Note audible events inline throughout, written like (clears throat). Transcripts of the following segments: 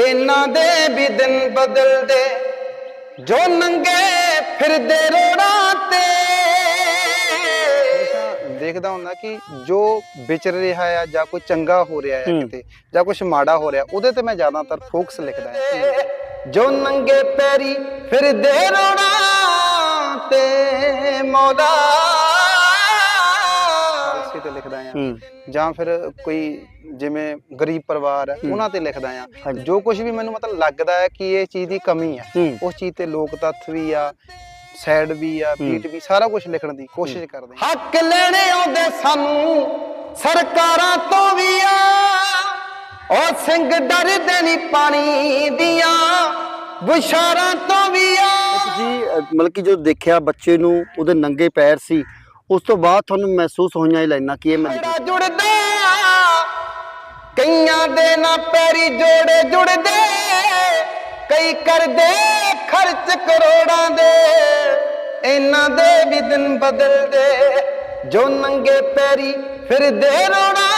ਇਹਨਾਂ ਦੇ ਵੀ ਦਿਨ ਬਦਲਦੇ ਜੋ ਨੰਗੇ ਫਿਰਦੇ ਰੋੜਾਂ ਤੇ ਦੇਖਦਾ ਹੁੰਦਾ ਕਿ ਜੋ ਵਿਚਰ ਰਿਹਾ ਆ ਜਾਂ ਕੋਈ ਚੰਗਾ ਹੋ ਰਿਹਾ ਹੈ। ਕਿਤੇ ਜਾਂ ਕੁਝ ਮਾੜਾ ਹੋ ਰਿਹਾ ਉਹਦੇ ਤੇ ਮੈਂ ਜ਼ਿਆਦਾਤਰ ਫੋਕਸ ਲਿਖਦਾ ਹਾਂ ਜੋ ਨੰਗੇ ਪੈਰੀ ਫਿਰਦੇ ਰੋੜਾਂ ਤੇ ਮੌਲਾ ਤੇ ਲਿਖਦਾ ਆ। ਜਾਂ ਫਿਰ ਕੋਈ ਜਿਵੇਂ ਗਰੀਬ ਪਰਿਵਾਰ ਹੈ। ਉਹਨਾਂ ਤੇ ਲਿਖਦਾ ਆ। ਜੋ ਕੁਝ ਵੀ ਮੈਨੂੰ ਮਤਲਬ ਲੱਗਦਾ ਹੈ ਕਿ ਇਹ ਚੀਜ਼ ਦੀ ਕਮੀ ਹੂੰ। ਉਸ ਚੀਜ਼ ਤੇ ਲੋਕ ਤੱਥ ਵੀ ਆ ਸੈਡ ਵੀ ਆ। ਬੀਟ ਵੀ ਸਾਰਾ ਕੁਝ ਲਿਖਣ ਦੀ ਕੋਸ਼ਿਸ਼ ਕਰਦੇ ਹੱਕ ਲੈਣੇ ਆਉਂਦੇ ਸਾਨੂੰ ਸਰਕਾਰਾਂ ਤੋਂ ਵੀ ਆ। ਉਹ ਸਿੰਘ ਡਰਦੇ ਨਹੀਂ ਪਾਣੀ ਦੀਆਂ ਬੁਸ਼ਾਰਾਂ ਤੋਂ ਵੀ ਆ। ਅਹ, ਮਤਲਬ ਕਿ ਜੋ ਦੇਖਿਆ ਬੱਚੇ ਨੂੰ ਉਹਦੇ ਨੰਗੇ ਪੈਰ ਸੀ ਉਸ ਤੋਂ ਬਾਅਦ ਤੁਹਾਨੂੰ ਮਹਿਸੂਸ ਹੋਈਆਂ ਇਹ ਲਾਈਨਾਂ ਕਿ ਇਹ ਮੈਂ ਜਿਹੜਾ ਜੁੜਦਾ, ਕਈਆਂ ਦੇ ਨਾ ਪੈਰੀ ਜੋੜੇ ਜੁੜਦੇ, ਕਈ ਕਰਦੇ ਖਰਚ ਕਰੋੜਾਂ ਦੇ, ਇਹਨਾਂ ਦੇ ਵੀ ਦਿਨ ਬਦਲਦੇ, ਜੋ ਨੰਗੇ ਪੈਰੀ ਫਿਰਦੇ ਰੋਣਾ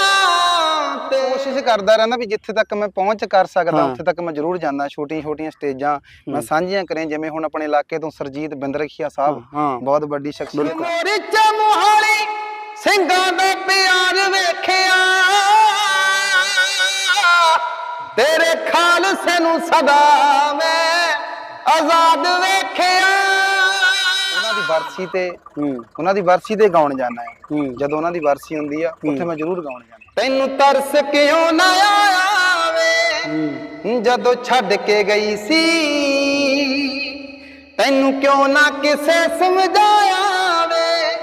ਕੋਸ਼ਿਸ਼ ਕਰਦਾ ਰਹਿੰਦਾ ਵੀ ਜਿੱਥੇ ਤੱਕ ਮੈਂ ਪਹੁੰਚ ਕਰ ਸਕਦਾ। ਉੱਥੇ ਤੱਕ ਮੈਂ ਜ਼ਰੂਰ ਜਾਂਦਾ ਛੋਟੀਆਂ ਛੋਟੀਆਂ ਸਟੇਜਾਂ ਮੈਂ। ਸਾਂਝੀਆਂ ਕਰੇ ਜਿਵੇਂ ਹੁਣ ਆਪਣੇ ਇਲਾਕੇ ਤੋਂ ਸਰਜੀਤ ਬਿੰਦਰਖੀਆ ਸਾਹਿਬ ਬਹੁਤ ਵੱਡੀ ਸ਼ਖਸੀਅਤ ਬਿਲਕੁਲ। ਮੋਰੀ ਚ ਮੁਹਾਲੀ ਸਿੰਘਾਂ ਦਾ ਪਿਆਰ ਵੇਖਿਆ ਤੇਰੇ ਖਾਲਸੇ ਨੂੰ ਸਦਾ ਮੈਂ ਆਜ਼ਾਦ ਉਹਨਾਂ ਦੀ ਵਰਸੀ ਤੇ ਹੂੰ। ਉਹਨਾਂ ਦੀ ਵਰਸੀ ਤੇ ਗਾਉਣ ਜਾਣਾ ਹੈ। ਹੂੰ। ਜਦੋਂ ਉਹਨਾਂ ਦੀ ਵਰਸੀ ਹੁੰਦੀ ਆ ਉੱਥੇ। ਮੈਂ ਜ਼ਰੂਰ ਗਾਉਣ ਜਾਣਾ ਤੈਨੂੰ ਤਰਸ ਕਿਉਂ ਨਾ ਆਇਆ ਵੇ ਜਦੋਂ ਛੱਡ ਕੇ ਗਈ ਸੀ ਤੈਨੂੰ ਕਿਉਂ ਨਾ ਕਿਸੇ ਸਮਝਾਇਆ ਵੇ?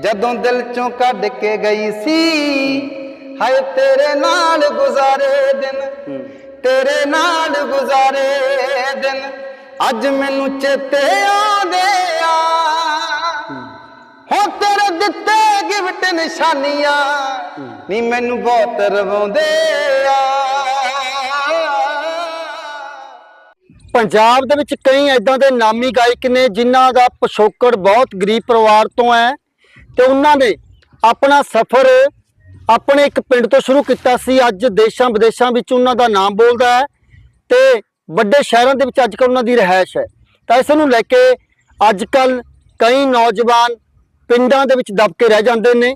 ਜਦੋਂ ਦਿਲ ਚੋਂ ਕੱਢ ਕੇ ਗਈ ਸੀ ਹਾਏ ਤੇਰੇ ਨਾਲ ਗੁਜ਼ਾਰੇ ਦਿਨ ਤੇਰੇ ਨਾਲ ਗੁਜ਼ਾਰੇ ਦਿਨ ਅੱਜ ਮੈਨੂੰ ਚੇਤੇ ਆਉਂਦੇ ਆ। ਹੋ ਤੇਰੇ ਦਿੱਤੇ ਗਿਫਟ ਨਿਸ਼ਾਨੀਆਂ, ਨੀ ਮੈਨੂੰ ਬਹੁਤ ਰਵਾਉਂਦੇ ਆ। ਪੰਜਾਬ ਦੇ ਵਿੱਚ ਕਈ ਐਦਾਂ ਦੇ ਨਾਮੀ ਗਾਇਕ ਨੇ ਜਿਨ੍ਹਾਂ ਦਾ ਪਿਛੋਕੜ ਬਹੁਤ ਗਰੀਬ ਪਰਿਵਾਰ ਤੋਂ ਹੈ ਤੇ ਉਹਨਾਂ ਨੇ ਆਪਣਾ ਸਫ਼ਰ ਆਪਣੇ ਇੱਕ ਪਿੰਡ ਤੋਂ ਸ਼ੁਰੂ ਕੀਤਾ ਸੀ। ਅੱਜ ਦੇਸ਼ਾਂ ਵਿਦੇਸ਼ਾਂ ਵਿੱਚ ਉਹਨਾਂ ਦਾ ਨਾਮ ਬੋਲਦਾ ਹੈ ਤੇ ਵੱਡੇ ਸ਼ਹਿਰਾਂ ਦੇ ਵਿੱਚ ਅੱਜ ਅੱਜਕੱਲ ਉਹਨਾਂ ਦੀ ਰਹਿائش ਹੈ। ਤਾਂ ਇਸ ਨੂੰ ਲੈ ਕੇ ਅੱਜ ਅੱਜਕੱਲ ਕਈ ਨੌਜਵਾਨ ਪਿੰਡਾਂ ਦੇ ਵਿੱਚ ਦਬ ਕੇ ਰਹਿ ਜਾਂਦੇ ਨੇ।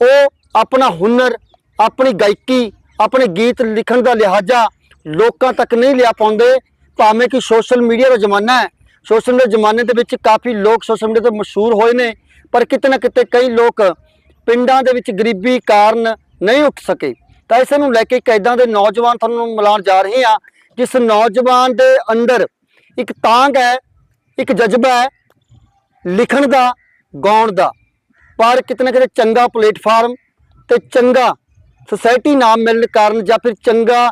ਉਹ ਆਪਣਾ ਹੁਨਰ, ਆਪਣੀ ਗਾਇਕੀ, ਆਪਣੇ ਗੀਤ ਲਿਖਣ ਦਾ ਲਿਹਾਜ਼ਾ ਲੋਕਾਂ ਤੱਕ ਨਹੀਂ ਲਿਆ ਪਾਉਂਦੇ। ਭਾਵੇਂ ਕਿ ਸੋਸ਼ਲ ਮੀਡੀਆ ਦਾ ਜ਼ਮਾਨਾ ਹੈ। ਸੋਸ਼ਲ ਮੀਡੀਆ ਜ਼ਮਾਨੇ ਦੇ ਵਿੱਚ ਕਾਫੀ ਲੋਕ ਸੋਸ਼ਲ ਮੀਡੀਆ 'ਤੇ ਮਸ਼ਹੂਰ ਹੋਏ ਨੇ, ਪਰ ਕਿਤੇ ਨਾ ਕਿਤੇ ਕਈ ਲੋਕ ਪਿੰਡਾਂ ਦੇ ਵਿੱਚ ਗਰੀਬੀ ਕਾਰਨ ਨਹੀਂ ਉੱਠ ਸਕੇ। ਤਾਂ ਇਸ ਨੂੰ ਲੈ ਕੇ ਕੈਦਾਂ ਦੇ ਨੌਜਵਾਨ ਤੁਹਾਨੂੰ ਮਿਲਾਉਣ ਜਾ ਰਹੇ ਹਾਂ। ਜਿਸ ਨੌਜਵਾਨ ਦੇ ਅੰਦਰ ਇੱਕ ਤਾਂਗ ਹੈ, ਇੱਕ ਜਜ਼ਬਾ ਹੈ ਲਿਖਣ ਦਾ, ਗਾਉਣ ਦਾ। ਪਰ ਕਿਤੇ ਨਾ ਕਿਤੇ ਚੰਗਾ ਪਲੇਟਫਾਰਮ ਤੇ ਚੰਗਾ ਸੁਸਾਇਟੀ ਨਾਮ ਮਿਲਣ ਕਾਰਨ ਜਾਂ ਫਿਰ ਚੰਗਾ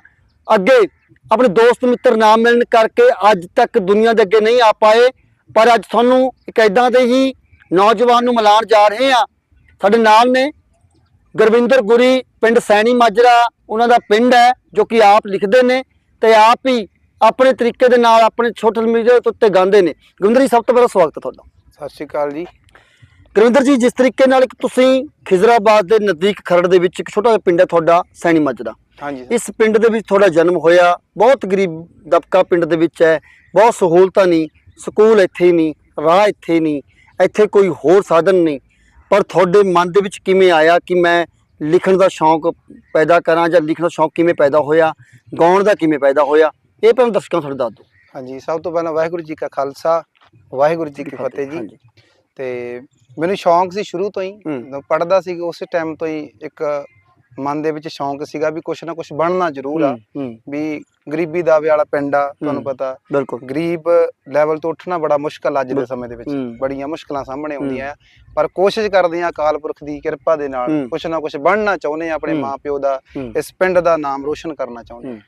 ਅੱਗੇ ਆਪਣੇ ਦੋਸਤ ਮਿੱਤਰ ਨਾਮ ਮਿਲਣ ਕਰਕੇ ਅੱਜ ਤੱਕ ਦੁਨੀਆ ਦੇ ਅੱਗੇ ਨਹੀਂ ਆ ਪਾਏ, ਪਰ ਅੱਜ ਤੁਹਾਨੂੰ ਇੱਕ ਐਦਾਂ ਦੇ ਹੀ ਨੌਜਵਾਨ ਨੂੰ ਮਿਲਾਉਣ ਜਾ ਰਹੇ ਆ ਸਾਡੇ ਨਾਲ ਨੇ ਗੁਰਵਿੰਦਰ ਗੁਰੀ, ਪਿੰਡ ਸੈਣੀ ਮਾਜਰਾ, ਉਹਨਾਂ ਦਾ ਪਿੰਡ ਹੈ ਜੋ ਕਿ ਆਪ ਲਿਖਦੇ ਨੇ। ਤੇ ਆਪ ਹੀ ਆਪਣੇ ਤਰੀਕੇ ਦੇ ਨਾਲ ਆਪਣੇ ਸੋਸ਼ਲ ਮੀਡੀਆ ਦੇ ਉੱਤੇ ਗਾਉਂਦੇ ਨੇ। ਗੁਰਵਿੰਦਰ ਜੀ ਸਭ ਤੋਂ ਪਹਿਲਾਂ ਸਵਾਗਤ ਹੈ ਤੁਹਾਡਾ। ਸਤਿ ਸ਼੍ਰੀ ਅਕਾਲ ਜੀ। ਗੁਰਵਿੰਦਰ ਜੀ ਜਿਸ ਤਰੀਕੇ ਨਾਲ ਇੱਕ ਤੁਸੀਂ ਖਿਜ਼ਰਾਬਾਦ ਦੇ ਨਜ਼ਦੀਕ ਖਰੜ ਦੇ ਵਿੱਚ ਇੱਕ ਛੋਟਾ ਜਿਹਾ ਪਿੰਡ ਹੈ ਤੁਹਾਡਾ ਸੈਣੀ ਮਾਜਰਾ ਹਾਂਜੀ ਇਸ ਪਿੰਡ ਦੇ ਵਿੱਚ ਤੁਹਾਡਾ ਜਨਮ ਹੋਇਆ। ਬਹੁਤ ਗਰੀਬ ਦਬਕਾ ਪਿੰਡ ਦੇ ਵਿੱਚ ਹੈ। ਬਹੁਤ ਸਹੂਲਤਾਂ ਨਹੀਂ ਸਕੂਲ ਇੱਥੇ ਹੀ ਨਹੀਂ ਰਾਹ ਇੱਥੇ ਨਹੀਂ ਇੱਥੇ ਕੋਈ ਹੋਰ ਸਾਧਨ ਨਹੀਂ। ਪਰ ਤੁਹਾਡੇ ਮਨ ਦੇ ਵਿੱਚ ਕਿਵੇਂ ਆਇਆ ਕਿ ਮੈਂ ਲਿਖਣ ਦਾ ਸ਼ੌਂਕ ਪੈਦਾ ਕਰਾਂ ਜਾਂ ਲਿਖਣ ਦਾ ਸ਼ੌਂਕ ਕਿਵੇਂ ਪੈਦਾ ਹੋਇਆ ਗਾਉਣ ਦਾ ਕਿਵੇਂ ਪੈਦਾ ਹੋਇਆ ਇਹ ਪਹਿਲਾਂ ਦਰਸ਼ਕਾਂ ਨੂੰ ਦੱਸ ਦਿਓ ਹਾਂਜੀ ਸਭ ਤੋਂ ਪਹਿਲਾਂ ਵਾਹਿਗੁਰੂ ਜੀ ਕਾ ਖਾਲਸਾ ਵਾਹਿਗੁਰੂ ਜੀ ਕੀ ਫਤਿਹ ਜੀ। ਤੇ ਮੈਨੂੰ ਸ਼ੌਂਕ ਸੀ ਸ਼ੁਰੂ ਤੋਂ ਹੀ ਪੜਦਾ ਸੀ ਉਸੇ ਟਾਈਮ ਤੋਂ ਹੀ ਇੱਕ ਮਨ ਦੇ ਵਿੱਚ ਸ਼ੌਂਕ ਸੀਗਾ ਵੀ ਕੁਛ ਨਾ ਕੁਛ ਬਣਨਾ ਜ਼ਰੂਰ ਆ ਵੀ ਗਰੀਬੀ ਦਾਵੇ ਵਾਲਾ ਪਿੰਡ ਆ ਤੁਹਾਨੂੰ। ਪਤਾ ਬਿਲਕੁਲ ਗਰੀਬ ਲੈਵਲ ਤੋਂ ਉੱਠਣਾ ਬੜਾ ਮੁਸ਼ਕਲ ਅੱਜ ਦੇ ਸਮੇਂ ਦੇ ਵਿੱਚ। ਬੜੀਆਂ ਮੁਸ਼ਕਲਾਂ ਸਾਹਮਣੇ ਆਉਂਦੀਆਂ ਪਰ ਕੋਸ਼ਿਸ਼ ਕਰਦੇ ਆ ਅਕਾਲ ਪੁਰਖ ਦੀ ਕਿਰਪਾ ਦੇ ਨਾਲ। ਕੁਛ ਨਾ ਕੁਛ ਬਣਨਾ ਚਾਹੁੰਦੇ ਆ ਆਪਣੇ ਹੂੰ। ਮਾਪਿਓ ਦਾ। ਇਸ ਪਿੰਡ ਦਾ ਨਾਮ ਰੋਸ਼ਨ ਕਰਨਾ ਚਾਹੁੰਦੇ।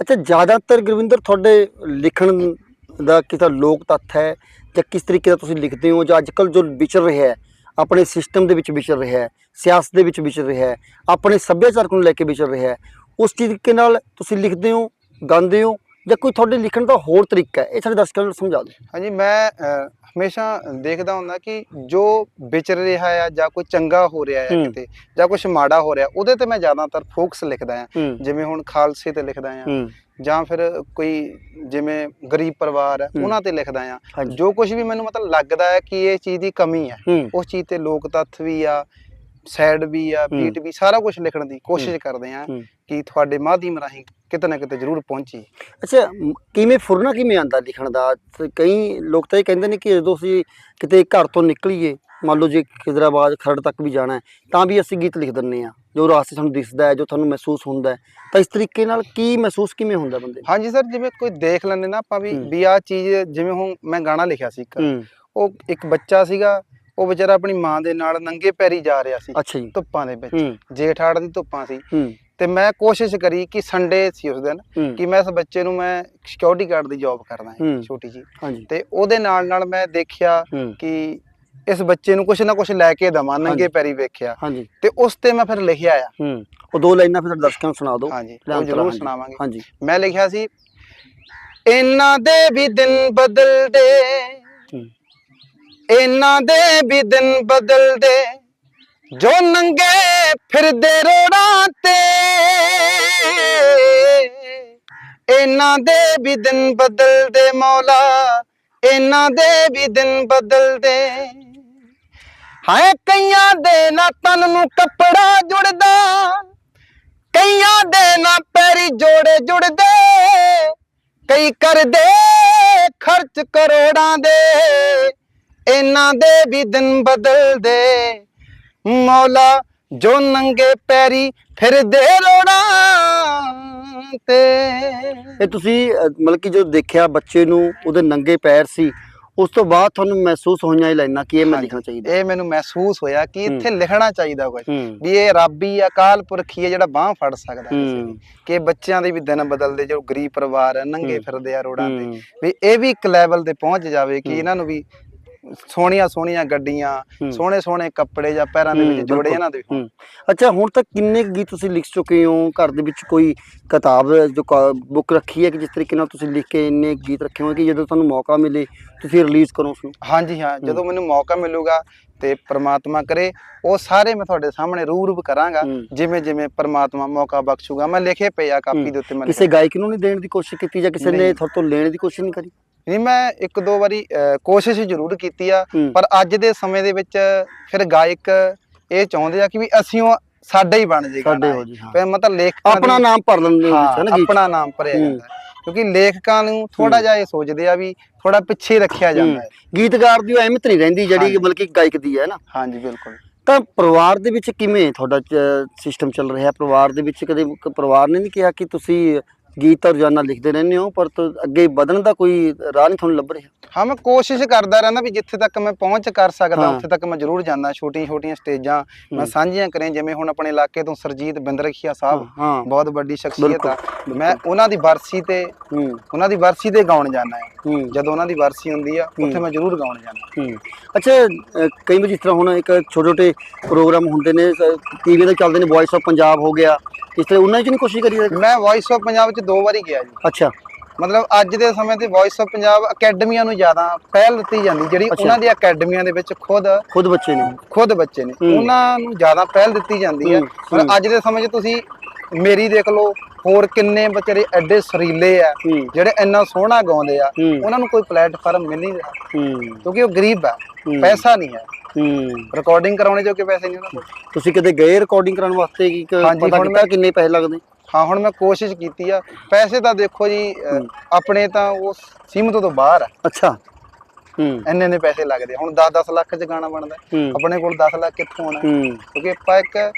ਅੱਛਾ ਜ਼ਿਆਦਾਤਰ ਗੁਰਵਿੰਦਰ ਤੁਹਾਡੇ ਲਿਖਣ ਦਾ ਕਿਤਾ ਲੋਕ ਤੱਥ ਹੈ ਜਾਂ ਕਿਸ ਤਰੀਕੇ ਦਾ ਤੁਸੀਂ ਲਿਖਦੇ ਹੋ ਜਾਂ ਅੱਜਕੱਲ ਜੋ ਵਿਚਰ ਰਿਹਾ ਹੈ ਆਪਣੇ ਸਿਸਟਮ ਦੇ ਵਿੱਚ ਵਿਚਰ ਰਿਹਾ ਹੈ, ਸਿਆਸਤ ਦੇ ਵਿੱਚ ਵਿਚਰ ਰਿਹਾ ਹੈ, ਆਪਣੇ ਸੱਭਿਆਚਾਰਕ ਨੂੰ ਲੈ ਕੇ ਵਿਚਰ ਰਿਹਾ ਹੈ। ਉਸ ਤਰੀਕੇ ਨਾਲ ਤੁਸੀਂ ਲਿਖਦੇ ਹੋ, ਗਾਉਂਦੇ ਹੋ ਜਾਂ ਕੋਈ ਤੁਹਾਡੇ ਲਿਖਣ ਦਾ ਹੋਰ ਤਰੀਕਾ ਹੈ ਇਹ ਸਾਡੇ ਦਰਸ਼ਕਾਂ ਨੂੰ ਸਮਝਾ ਦਿਓ। ਹਾਂਜੀ ਮੈਂ ਹਮੇਸ਼ਾ ਦੇਖਦਾ ਹੁੰਦਾ ਕਿ ਜੋ ਵਿਚਰ ਰਿਹਾ ਆ ਜਾਂ ਕੋਈ ਚੰਗਾ ਹੋ ਰਿਹਾ ਹੈ ਹੂੰ। ਕਿਤੇ ਜਾਂ ਕੁਝ ਮਾੜਾ ਹੋ ਰਿਹਾ ਉਹਦੇ ਤੇ ਮੈਂ ਜ਼ਿਆਦਾਤਰ ਫੋਕਸ ਲਿਖਦਾ ਹੂੰ। ਜਿਵੇਂ ਹੁਣ ਖਾਲਸੇ ਤੇ ਲਿਖਦਾ ਆ। ਹੂੰ। ਜਾਂ ਫਿਰ ਕੋਈ ਜਿਵੇਂ ਗਰੀਬ ਪਰਿਵਾਰ ਹੈ ਹੂੰ। ਉਹਨਾਂ ਤੇ ਲਿਖਦਾ ਆ। ਜੋ ਕੁਝ ਵੀ ਮੈਨੂੰ ਮਤਲਬ ਲੱਗਦਾ ਹੈ ਕਿ ਇਹ ਚੀਜ਼ ਦੀ ਕਮੀ ਹੈ ਹੂੰ। ਉਸ ਚੀਜ਼ ਤੇ ਲੋਕ ਤੱਥ ਵੀ ਆ ਸੈਡ ਵੀ ਆ। ਬੀਟ ਵੀ ਸਾਰਾ ਕੁਝ ਲਿਖਣ ਦੀ ਕੋਸ਼ਿਸ਼ ਕਰਦੇ ਆ। ਕਿ ਤੁਹਾਡੇ ਮਾਧਿਅਮ ਰਾਹੀਂ ਕਿਤੇ ਨਾ ਕਿਤੇ ਜ਼ਰੂਰ ਪਹੁੰਚੀ ਅੱਛਾ ਕਿਵੇਂ ਫੁਰਨਾ ਕਿਵੇਂ ਆਂਦਾ ਲਿਖਣ ਦਾ? ਕਈ ਲੋਕ ਤਾਂ ਇਹ ਕਹਿੰਦੇ ਨੇ ਕਿ ਜਦੋਂ ਅਸੀਂ ਕਿਤੇ ਘਰ ਤੋਂ ਨਿਕਲੀਏ ਮੰਨ ਲਓ ਜੇ ਖਿਦਰਾਬਾਦ ਖਰੜ ਤੱਕ ਵੀ ਜਾਣਾ ਤਾਂ ਵੀ ਅਸੀਂ ਗੀਤ ਲਿਖ ਦਿੰਨੇ ਆ। ਜੋ ਰਾਸਤੇ ਸਾਨੂੰ ਦਿਸਦਾ ਹੈ ਜੋ ਤੁਹਾਨੂੰ ਮਹਿਸੂਸ ਹੁੰਦਾ ਹੈ। ਤਾਂ ਇਸ ਤਰੀਕੇ ਨਾਲ ਕੀ ਮਹਿਸੂਸ ਕਿਵੇਂ ਹੁੰਦਾ ਬੰਦੇ ਹਾਂਜੀ ਸਰ ਜਿਵੇਂ ਕੋਈ ਦੇਖ ਲੈਂਦੇ ਨਾ ਆਪਾਂ ਵੀ। ਵੀ ਆ ਚੀਜ਼ ਜਿਵੇਂ ਹੁਣ ਮੈਂ ਗਾਣਾ ਲਿਖਿਆ ਸੀ ਇੱਕ। ਉਹ ਇੱਕ ਬੱਚਾ ਸੀਗਾ ਉਹ ਵਿਚਾਰਾ ਆਪਣੀ ਮਾਂ ਦੇ ਨਾਲ ਨੰਗੇ ਪੈਰੀ ਜਾ ਰਿਹਾ ਸੀ ਅੱਛਾ ਜੀ। ਧੁੱਪਾਂ ਦੇ ਵਿੱਚ। ਜੇਠਾੜ ਦੀ ਧੁੱਪਾਂ ਸੀ। ਤੇ ਮੈਂ ਕੋਸ਼ਿਸ਼ ਕਰੀ ਕਿ ਸੰਡੇ ਸੀ ਉਸ ਦਿਨ ਕਿ ਮੈਂ ਇਸ ਬੱਚੇ ਨੂੰ ਮੈਂ ਸਿਕਿਉਰਿਟੀ ਗਾਰਡ ਦੀ ਜੌਬ ਕਰਦਾ ਹਾਂ। ਛੋਟੀ ਜੀ ਤੇ ਉਹਦੇ ਨਾਲ ਨਾਲ ਮੈਂ ਦੇਖਿਆ ਕਿ ਇਸ ਬੱਚੇ ਨੂੰ ਕੁਝ ਨਾ ਕੁਝ ਲੈ ਕੇ ਦਵਾਂ ਨੰਗੇ। ਪੈਰੀ ਵੇਖਿਆ। ਤੇ ਉਸ ਤੇ ਮੈਂ ਫਿਰ ਲਿਖਿਆ ਆ। ਉਹ ਦੋ ਲਾਈਨਾਂ ਫਿਰ ਦਰਸ਼ਕਾਂ ਨੂੰ ਸੁਣਾ ਦਿਓ। ਹਾਂਜੀ ਜ਼ਰੂਰ। ਸੁਣਾਵਾਂਗੇ। ਮੈਂ ਲਿਖਿਆ ਸੀ ਇਹਨਾਂ ਦੇ ਵੀ ਦਿਨ ਬਦਲਦੇ। ਇਹਨਾਂ ਦੇ ਵੀ ਦਿਨ ਬਦਲਦੇ, ਜੋ ਨੰਗੇ ਫਿਰਦੇ ਰੋੜਾਂ ਤੇ। ਇਹਨਾਂ ਦੇ ਵੀ ਦਿਨ ਬਦਲਦੇ ਮੌਲਾ, ਇਹਨਾਂ ਦੇ ਵੀ ਦਿਨ ਬਦਲਦੇ। ਹਾਏ, ਕਈਆਂ ਦੇ ਨਾ ਤਨ ਨੂੰ ਕੱਪੜਾ ਜੁੜਦਾ, ਕਈਆਂ ਦੇ ਨਾ ਪੈਰੀ ਜੋੜੇ ਜੁੜਦੇ। ਕਈ ਕਰਦੇ ਖਰਚ ਕਰੋੜਾਂ ਦੇ ਇਹਨਾਂ ਦੇ ਵੀ ਦਿਨ ਬਦਲਦੇ ਮੌਲਾ ਜੋ ਨੰਗੇ ਪੈਰੀ ਫਿਰਦੇ ਰੋੜਾਂ ਤੇ ਇਹ ਤੁਸੀਂ ਮਤਲਬ ਕਿ ਜੋ ਦੇਖਿਆ ਬੱਚੇ ਨੂੰ ਉਹਦੇ ਨੰਗੇ ਪੈਰ ਸੀ ਉਸ ਤੋਂ ਬਾਅਦ ਤੁਹਾਨੂੰ ਮਹਿਸੂਸ ਹੋਈਆਂ ਇਹ ਲਾਈਨਾਂ ਕਿ ਇਹ ਮੈਂ। ਲਿਖਣਾ ਚਾਹੀਦਾ ਇਹ ਮੈਨੂੰ ਮਹਿਸੂਸ ਹੋਇਆ ਕਿ। ਇੱਥੇ ਲਿਖਣਾ ਚਾਹੀਦਾ ਕੁਝ ਹੂੰ ਵੀ ਇਹ ਰੱਬੀ ਅਕਾਲ ਪੁਰਖੀ ਹੈ ਜਿਹੜਾ ਬਾਹ ਫੜ ਸਕਦਾ ਕਿਸੇ ਦੀ ਹੂੰ ਕਿ ਬੱਚਿਆਂ ਦੇ ਵੀ ਦਿਨ ਬਦਲਦੇ ਜੋ ਗਰੀਬ ਪਰਿਵਾਰ ਹੈ ਨੰਗੇ ਹੂੰ। ਫਿਰਦੇ ਆ ਰੋਡਾਂ ਤੇ ਹੂੰ, ਵੀ ਇਹ ਵੀ ਇੱਕ ਲੈਵਲ ਤੇ ਪਹੁੰਚ ਜਾਵੇ ਕਿ ਹੂੰ। ਇਹਨਾਂ ਨੂੰ ਵੀ ਸੋਹਣੀਆਂ ਸੋਹਣੀਆਂ ਗੱਡੀਆਂ। ਸੋਹਣੇ ਸੋਹਣੇ ਕੱਪੜੇ ਜਾਂ ਪੈਰਾਂ ਦੇ ਵਿੱਚ ਜੋੜੇ। ਇਹਨਾਂ ਦੇ। ਅੱਛਾ ਹੁਣ ਤੱਕ ਕਿੰਨੇ ਗੀਤ ਤੁਸੀਂ ਲਿਖ ਚੁੱਕੇ ਹੋ ਘਰ ਦੇ ਵਿੱਚ ਕੋਈ ਕਿਤਾਬ ਜੋ ਬੁੱਕ ਰੱਖੀ ਹੈ ਕਿ ਜਿਸ ਤਰੀਕੇ ਨਾਲ ਤੁਸੀਂ ਲਿਖ ਕੇ ਇੰਨੇ ਗੀਤ ਰੱਖੇ ਹੋਏ ਕਿ ਜਦੋਂ ਤੁਹਾਨੂੰ ਮੌਕਾ ਮਿਲੇ ਤੁਸੀਂ ਰਿਲੀਜ਼ ਕਰੋ ਉਸਨੂੰ ਹਾਂਜੀ ਹਾਂ ਜਦੋਂ ਮੈਨੂੰ ਮੌਕਾ ਮਿਲੂਗਾ ਤੇ ਪ੍ਰਮਾਤਮਾ ਕਰੇ ਉਹ ਸਾਰੇ ਮੈਂ ਤੁਹਾਡੇ ਸਾਹਮਣੇ ਰੂਬਰੂ ਕਰਾਂਗਾ ਹੂੰ। ਜਿਵੇਂ ਜਿਵੇਂ ਪ੍ਰਮਾਤਮਾ ਮੌਕਾ ਬਖਸ਼ੂਗਾ ਮੈਂ ਲਿਖੇ ਪਏ ਆ ਕਾਪੀ। ਦੇ ਉੱਤੇ ਮੈਂ ਕਿਸੇ ਗਾਇਕ ਨੂੰ ਨਹੀਂ ਦੇਣ ਦੀ ਕੋਸ਼ਿਸ਼ ਕੀਤੀ ਜਾਂ ਕਿਸੇ ਨੇ। ਤੁਹਾਡੇ ਤੋਂ ਲੈਣ ਦੀ ਕੋਸ਼ਿਸ਼ ਨਹੀਂ ਕਰੀ ਨਹੀਂ ਮੈਂ ਇੱਕ ਦੋ ਵਾਰੀ ਕੋਸ਼ਿਸ਼ ਜ਼ਰੂਰ ਕੀਤੀ ਆ। ਪਰ ਅੱਜ ਦੇ ਸਮੇਂ ਦੇ ਵਿੱਚ ਫਿਰ ਗਾਇਕ ਇਹ ਚਾਹੁੰਦੇ ਆ ਕਿ ਵੀ ਅਸੀਂ ਉਹ ਸਾਡਾ ਹੀ ਬਣ ਜੇ ਸਾਡੇ ਗਾਣਾ ਹੋ ਇਹ। ਜੀ ਹਾਂ ਫਿਰ ਮਤਲਬ ਲੇਖਕਾਂ ਆਪਣਾ ਨਾਮ ਭਰ ਲੈਂਦੇ ਹੋ ਆਪਣਾ ਨਾਮ ਭਰਿਆ। ਜਾਂਦਾ। ਕਿਉਂਕਿ ਲੇਖਕਾਂ ਨੂੰ ਥੋੜਾ। ਜਿਹਾ ਇਹ ਸੋਚਦੇ ਆ ਵੀ ਥੋੜਾ ਪਿੱਛੇ ਰੱਖਿਆ ਜਾਂਦਾ ਹੈ ਗੀਤਕਾਰ ਦੀ ਉਹ ਅਹਿਮੀਅਤ ਨਹੀਂ ਰਹਿੰਦੀ ਜਿਹੜੀ। ਮਤਲਬ ਕਿ ਗਾਇਕ ਦੀ ਹੈ ਨਾ ਹਾਂਜੀ ਬਿਲਕੁਲ ਤਾਂ ਪਰਿਵਾਰ ਦੇ ਵਿੱਚ ਕਿਵੇਂ ਤੁਹਾਡਾ ਸਿਸਟਮ ਚੱਲ ਰਿਹਾ ਪਰਿਵਾਰ ਦੇ ਵਿੱਚ ਕਦੇ ਪਰਿਵਾਰ ਨੇ ਨਹੀਂ ਕਿਹਾ ਕਿ ਤੁਸੀਂ ਗੀਤ ਤਾਂ ਰੋਜ਼ਾਨਾ ਲਿਖਦੇ ਰਹਿੰਦੇ ਹੋ ਪਰ ਤੁ- ਅੱਗੇ ਵਧਣ ਦਾ ਕੋਈ ਰਾਹ ਨਹੀਂ ਤੁਹਾਨੂੰ ਲੱਭ ਰਿਹਾ। ਹਾਂ ਮੈਂ ਕੋਸ਼ਿਸ਼ ਕਰਦਾ ਰਹਿੰਦਾ ਵੀ ਜਿੱਥੇ ਤੱਕ ਮੈਂ ਪਹੁੰਚ ਕਰ ਸਕਦਾ। ਉੱਥੇ ਤੱਕ ਮੈਂ ਜ਼ਰੂਰ ਜਾਂਦਾ ਛੋਟੀਆਂ ਛੋਟੀਆਂ ਸਟੇਜਾਂ ਮੈਂ। ਸਾਂਝੀਆਂ ਕਰੇ ਜਿਵੇਂ ਹੁਣ ਆਪਣੇ ਇਲਾਕੇ ਤੋਂ ਸਰਜੀਤ ਬਿੰਦਰਖੀਆ ਸਾਹਿਬ ਬਹੁਤ ਵੱਡੀ ਸ਼ਖਸੀਅਤ ਆ। ਮੈਂ ਉਹਨਾਂ ਦੀ ਵਰਸੀ ਤੇ ਉਹਨਾਂ ਦੀ ਵਰਸੀ ਤੇ ਗਾਉਣ ਜਾਂਦਾ ਹੈ। ਜਦੋਂ ਉਹਨਾਂ ਦੀ ਵਰਸੀ ਹੁੰਦੀ ਆ ਉੱਥੇ। ਮੈਂ ਜ਼ਰੂਰ ਗਾਉਣ ਹੂੰ। ਅੱਛਾ ਕਈ ਵਾਰ ਜਿਸ ਤਰ੍ਹਾਂ ਹੁਣ ਇੱਕ ਛੋਟੇ ਛੋਟੇ ਪ੍ਰੋਗਰਾਮ ਹੁੰਦੇ ਨੇ ਟੀਵੀ ਤੇ ਚੱਲਦੇ ਨੇ ਵੌਇਸ ਆਫ ਪੰਜਾਬ ਹੋ ਗਿਆ। ਇਸ ਤਰ੍ਹਾਂ ਉਹਨਾਂ 'ਚ ਨਹੀਂ ਕੋਸ਼ਿਸ਼ ਕਰੀ ਮੈਂ ਵੌਇਸ ਆਫ ਪੰਜਾਬ ਚ ਦੋ ਵਾਰੀ ਗਿਆ ਜੀ। ਅੱਛਾ। ਮਤਲਬ ਅੱਜ ਦੇ ਸਮੇਂ ਤੇ ਵੌਇਸ ਆਫ ਪੰਜਾਬ ਅਕੈਡਮੀਆਂ ਨੂੰ ਜ਼ਿਆਦਾ ਪਹਿਲ ਦਿੱਤੀ ਜਾਂਦੀ ਜਿਹੜੀ। ਉਹਨਾਂ ਦੀ ਅਕੈਡਮੀਆਂ ਦੇ ਵਿੱਚ ਖੁਦ ਖੁਦ ਬੱਚੇ ਨੇ। ਖੁਦ ਬੱਚੇ ਨੇ। ਉਹਨਾਂ ਨੂੰ ਜ਼ਿਆਦਾ ਪਹਿਲ ਦਿੱਤੀ ਜਾਂਦੀ ਹੈ। ਪਰ। ਅੱਜ ਦੇ ਸਮੇਂ 'ਚ ਤੁਸੀਂ ਮੇਰੀ ਦੇਖ ਲਓ ਹੋਰ ਕਿੰਨੇ ਵਿਚਾਰੇ ਐਡੇ ਸਰੀਲੇ ਆ ਜਿਹੜੇ ਇੰਨਾ ਸੋਹਣਾ ਗਾਉਂਦੇ ਆ ਉਹਨਾਂ ਨੂੰ ਕੋਈ ਪਲੇਟਫਾਰਮ ਮਿਲ ਨਹੀਂ ਰਿਹਾ। ਕਿਉਂਕਿ ਉਹ ਗਰੀਬ ਆ। ਪੈਸਾ ਨਹੀਂ ਹੈ। ਹੂੰ। ਰਿਕਾਰਡਿੰਗ ਕਰਾਉਣੇ ਜੋਗੇ ਪੈਸੇ ਨਹੀਂ ਉਹਨਾਂ ਕੋਲ। ਤੁਸੀਂ ਕਦੇ ਗਏ ਰਿਕਾਰਡਿੰਗ ਕਰਨ ਵਾਸਤੇ ਕਿ ਕ- ਪਤਾ ਕੀਤਾ ਕਿੰਨੇ ਪੈਸੇ ਲੱਗਦੇ? ਹਾਂ ਹੁਣ ਮੈਂ ਕੋਸ਼ਿਸ਼ ਕੀਤੀ ਆ। ਪੈਸੇ ਤਾਂ ਦੇਖੋ ਜੀ ਅਹ। ਆਪਣੇ ਤਾਂ ਉਹ ਸੀਮਤ ਤੋਂ ਬਾਹਰ ਆ। ਅੱਛਾ। ਹੂੰ। ਇੰਨੇ ਇੰਨੇ ਪੈਸੇ ਲੱਗਦੇ ਆ। ਹੁਣ 10-10 ਲੱਖ 'ਚ ਗਾਣਾ ਬਣਦਾ। ਹੂੰ। ਆਪਣੇ ਕੋਲ 10 ਲੱਖ ਕਿੱਥੋਂ ਆਉਣਾ? ਹੂੰ। ਕਿਉਂਕਿ ਆਪਾਂ ਇੱਕ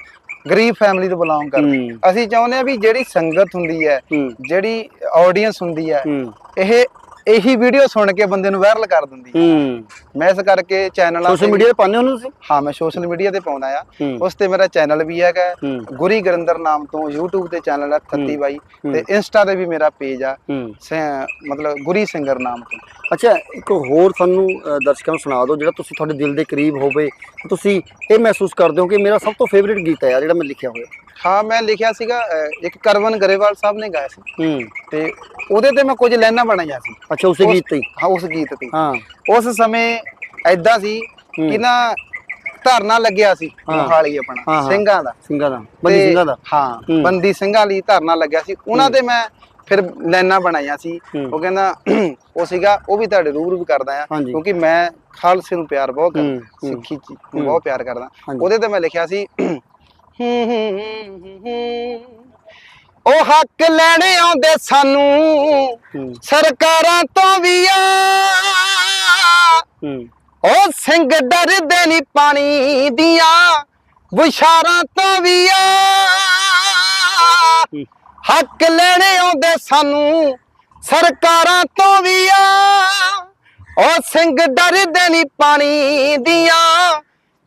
ਗਰੀਬ ਫੈਮਿਲੀ ਤੋਂ ਬਿਲੋਂਗ ਕਰਦੇ ਹੂੰ। ਅਸੀਂ ਚਾਹੁੰਦੇ ਆ ਵੀ ਜਿਹੜੀ ਸੰਗਤ ਹੁੰਦੀ ਹੈ ਹੂੰ। ਜਿਹੜੀ ਆਡੀਅנס ਹੁੰਦੀ ਹੈ ਹੂੰ। ਇਹ ਇਹੀ ਵੀਡੀਓ ਸੁਣ ਕੇ ਬੰਦੇ ਨੂੰ ਵਾਇਰਲ ਕਰ ਦਿੰਦੀ ਹੈ। ਮੈਂ ਇਸ ਕਰਕੇ ਚੈਨਲਾਂ ਸੋਸ਼ਲ ਮੀਡੀਆ ਤੇ ਪਾਉਂਦੇ ਹੋ ਨਾ ਤੁਸੀਂ? ਹਾਂ ਮੈਂ ਸੋਸ਼ਲ ਮੀਡੀਆ ਤੇ ਪਾਉਂਦਾ ਆ। ਉਸ ਤੇ ਮੇਰਾ ਚੈਨਲ ਵੀ ਹੈਗਾ ਗੁਰੀ ਗਰਿੰਦਰ ਨਾਮ ਤੋਂ YouTube ਤੇ ਚੈਨਲ ਹੈ। 38 ਬਾਈ। ਤੇ ਇੰਸਟਾ ਤੇ ਵੀ ਮੇਰਾ ਪੇਜ ਆ। ਮਤਲਬ ਗੁਰੀ ਸਿੰਗਰ ਨਾਮ ਤੋਂ। ਅੱਛਾ ਇੱਕ ਹੋਰ ਸਾਨੂੰ ਦਰਸ਼ਕਾਂ ਨੂੰ ਸੁਣਾ ਦਿਓ ਜਿਹੜਾ ਤੁਸੀਂ ਤੁਹਾਡੇ ਦਿਲ ਦੇ ਕਰੀਬ ਹੋਵੇ। ਤੁਸੀਂ ਇਹ ਮਹਿਸੂਸ ਕਰਦੇ ਹੋ ਕਿ ਮੇਰਾ ਸਭ ਤੋਂ ਫੇਵਰਿਟ ਗੀਤ ਹੈ ਯਾਰ ਜਿਹੜਾ ਮੈਂ ਲਿਖਿਆ ਹੋਇਆ। ਹਾਂ ਮੈਂ ਲਿਖਿਆ ਸੀਗਾ ਅਹ, ਇੱਕ ਕਰਵਨ ਗਰੇਵਾਲ ਸਾਹਿਬ ਨੇ ਗਾਇਆ ਸੀ ਹੂੰ ਤੇ ਉਹਦੇ ਤੇ ਮੈਂ ਕੁਝ ਲਾਈਨਾਂ ਬਣਾਈਆਂ ਸੀ ਅੱਛਾ ਉਸੇ ਉਸ- ਗੀਤ ਤੇ ਹੀ? ਹਾਂ ਉਸ ਗੀਤ ਤੇ ਹਾਂ ਉਸ ਸਮੇਂ ਐਦਾਂ ਸੀ ਹੂੰ। ਕਿ ਨਾ ਧਰਨਾ ਲੱਗਿਆ ਸੀ ਹਾਂ। ਮੋਹਾਲੀ ਆਪਣਾ ਹਾਂ। ਸਿੰਘਾਂ ਦਾ ਸਿੰਘਾਂ ਦਾ ਬੰਦੀ ਤੇ- ਸਿੰਘਾਂ ਦਾ ਹਾਂ ਹੂੰ। ਬੰਦੀ ਸਿੰਘਾਂ ਲਈ ਧਰਨਾ ਲੱਗਿਆ ਸੀ ਉਹਨਾਂ ਤੇ ਮੈਂ ਫਿਰ ਲਾਈਨਾਂ ਬਣਾਈਆਂ ਸੀ ਹੂੰ। ਉਹ ਕਹਿੰਦਾ ਉਹ ਸੀਗਾ ਉਹ ਵੀ ਤੁਹਾਡੇ ਰੂਬਰੂ ਕਰਦਾ ਆ ਹਾਂਜੀ। ਕਿਉਂਕਿ ਮੈਂ ਖਾਲਸੇ ਨੂੰ ਪਿਆਰ ਬਹੁਤ ਕਰਦਾ ਹੂੰ। ਸਿੱਖੀ ਚ ਹੂੰ। ਬਹੁਤ ਪਿਆਰ ਕਰਦਾ ਹਾਂਜੀ। ਉਹਦੇ ਤੇ ਮੈਂ ਲਿਖਿਆ ਸੀ। ਉਹ ਹੱਕ ਲੈਣੇ ਆਉਂਦੇ ਸਾਨੂੰ। ਸਰਕਾਰਾਂ ਤੋਂ ਵੀ ਆ। ਉਹ ਸਿੰਘ ਡਰਦੇ ਨਹੀਂ ਪਾਣੀ ਦੀਆਂ। ਬੁਸ਼ਾਰਾਂ ਤੋਂ ਵੀ ਆ। ਹੱਕ ਲੈਣੇ ਆਉਂਦੇ ਸਾਨੂੰ। ਸਰਕਾਰਾਂ ਤੋਂ ਵੀ ਆ। ਉਹ ਸਿੰਘ ਡਰਦੇ ਨਹੀਂ ਪਾਣੀ ਦੀਆਂ।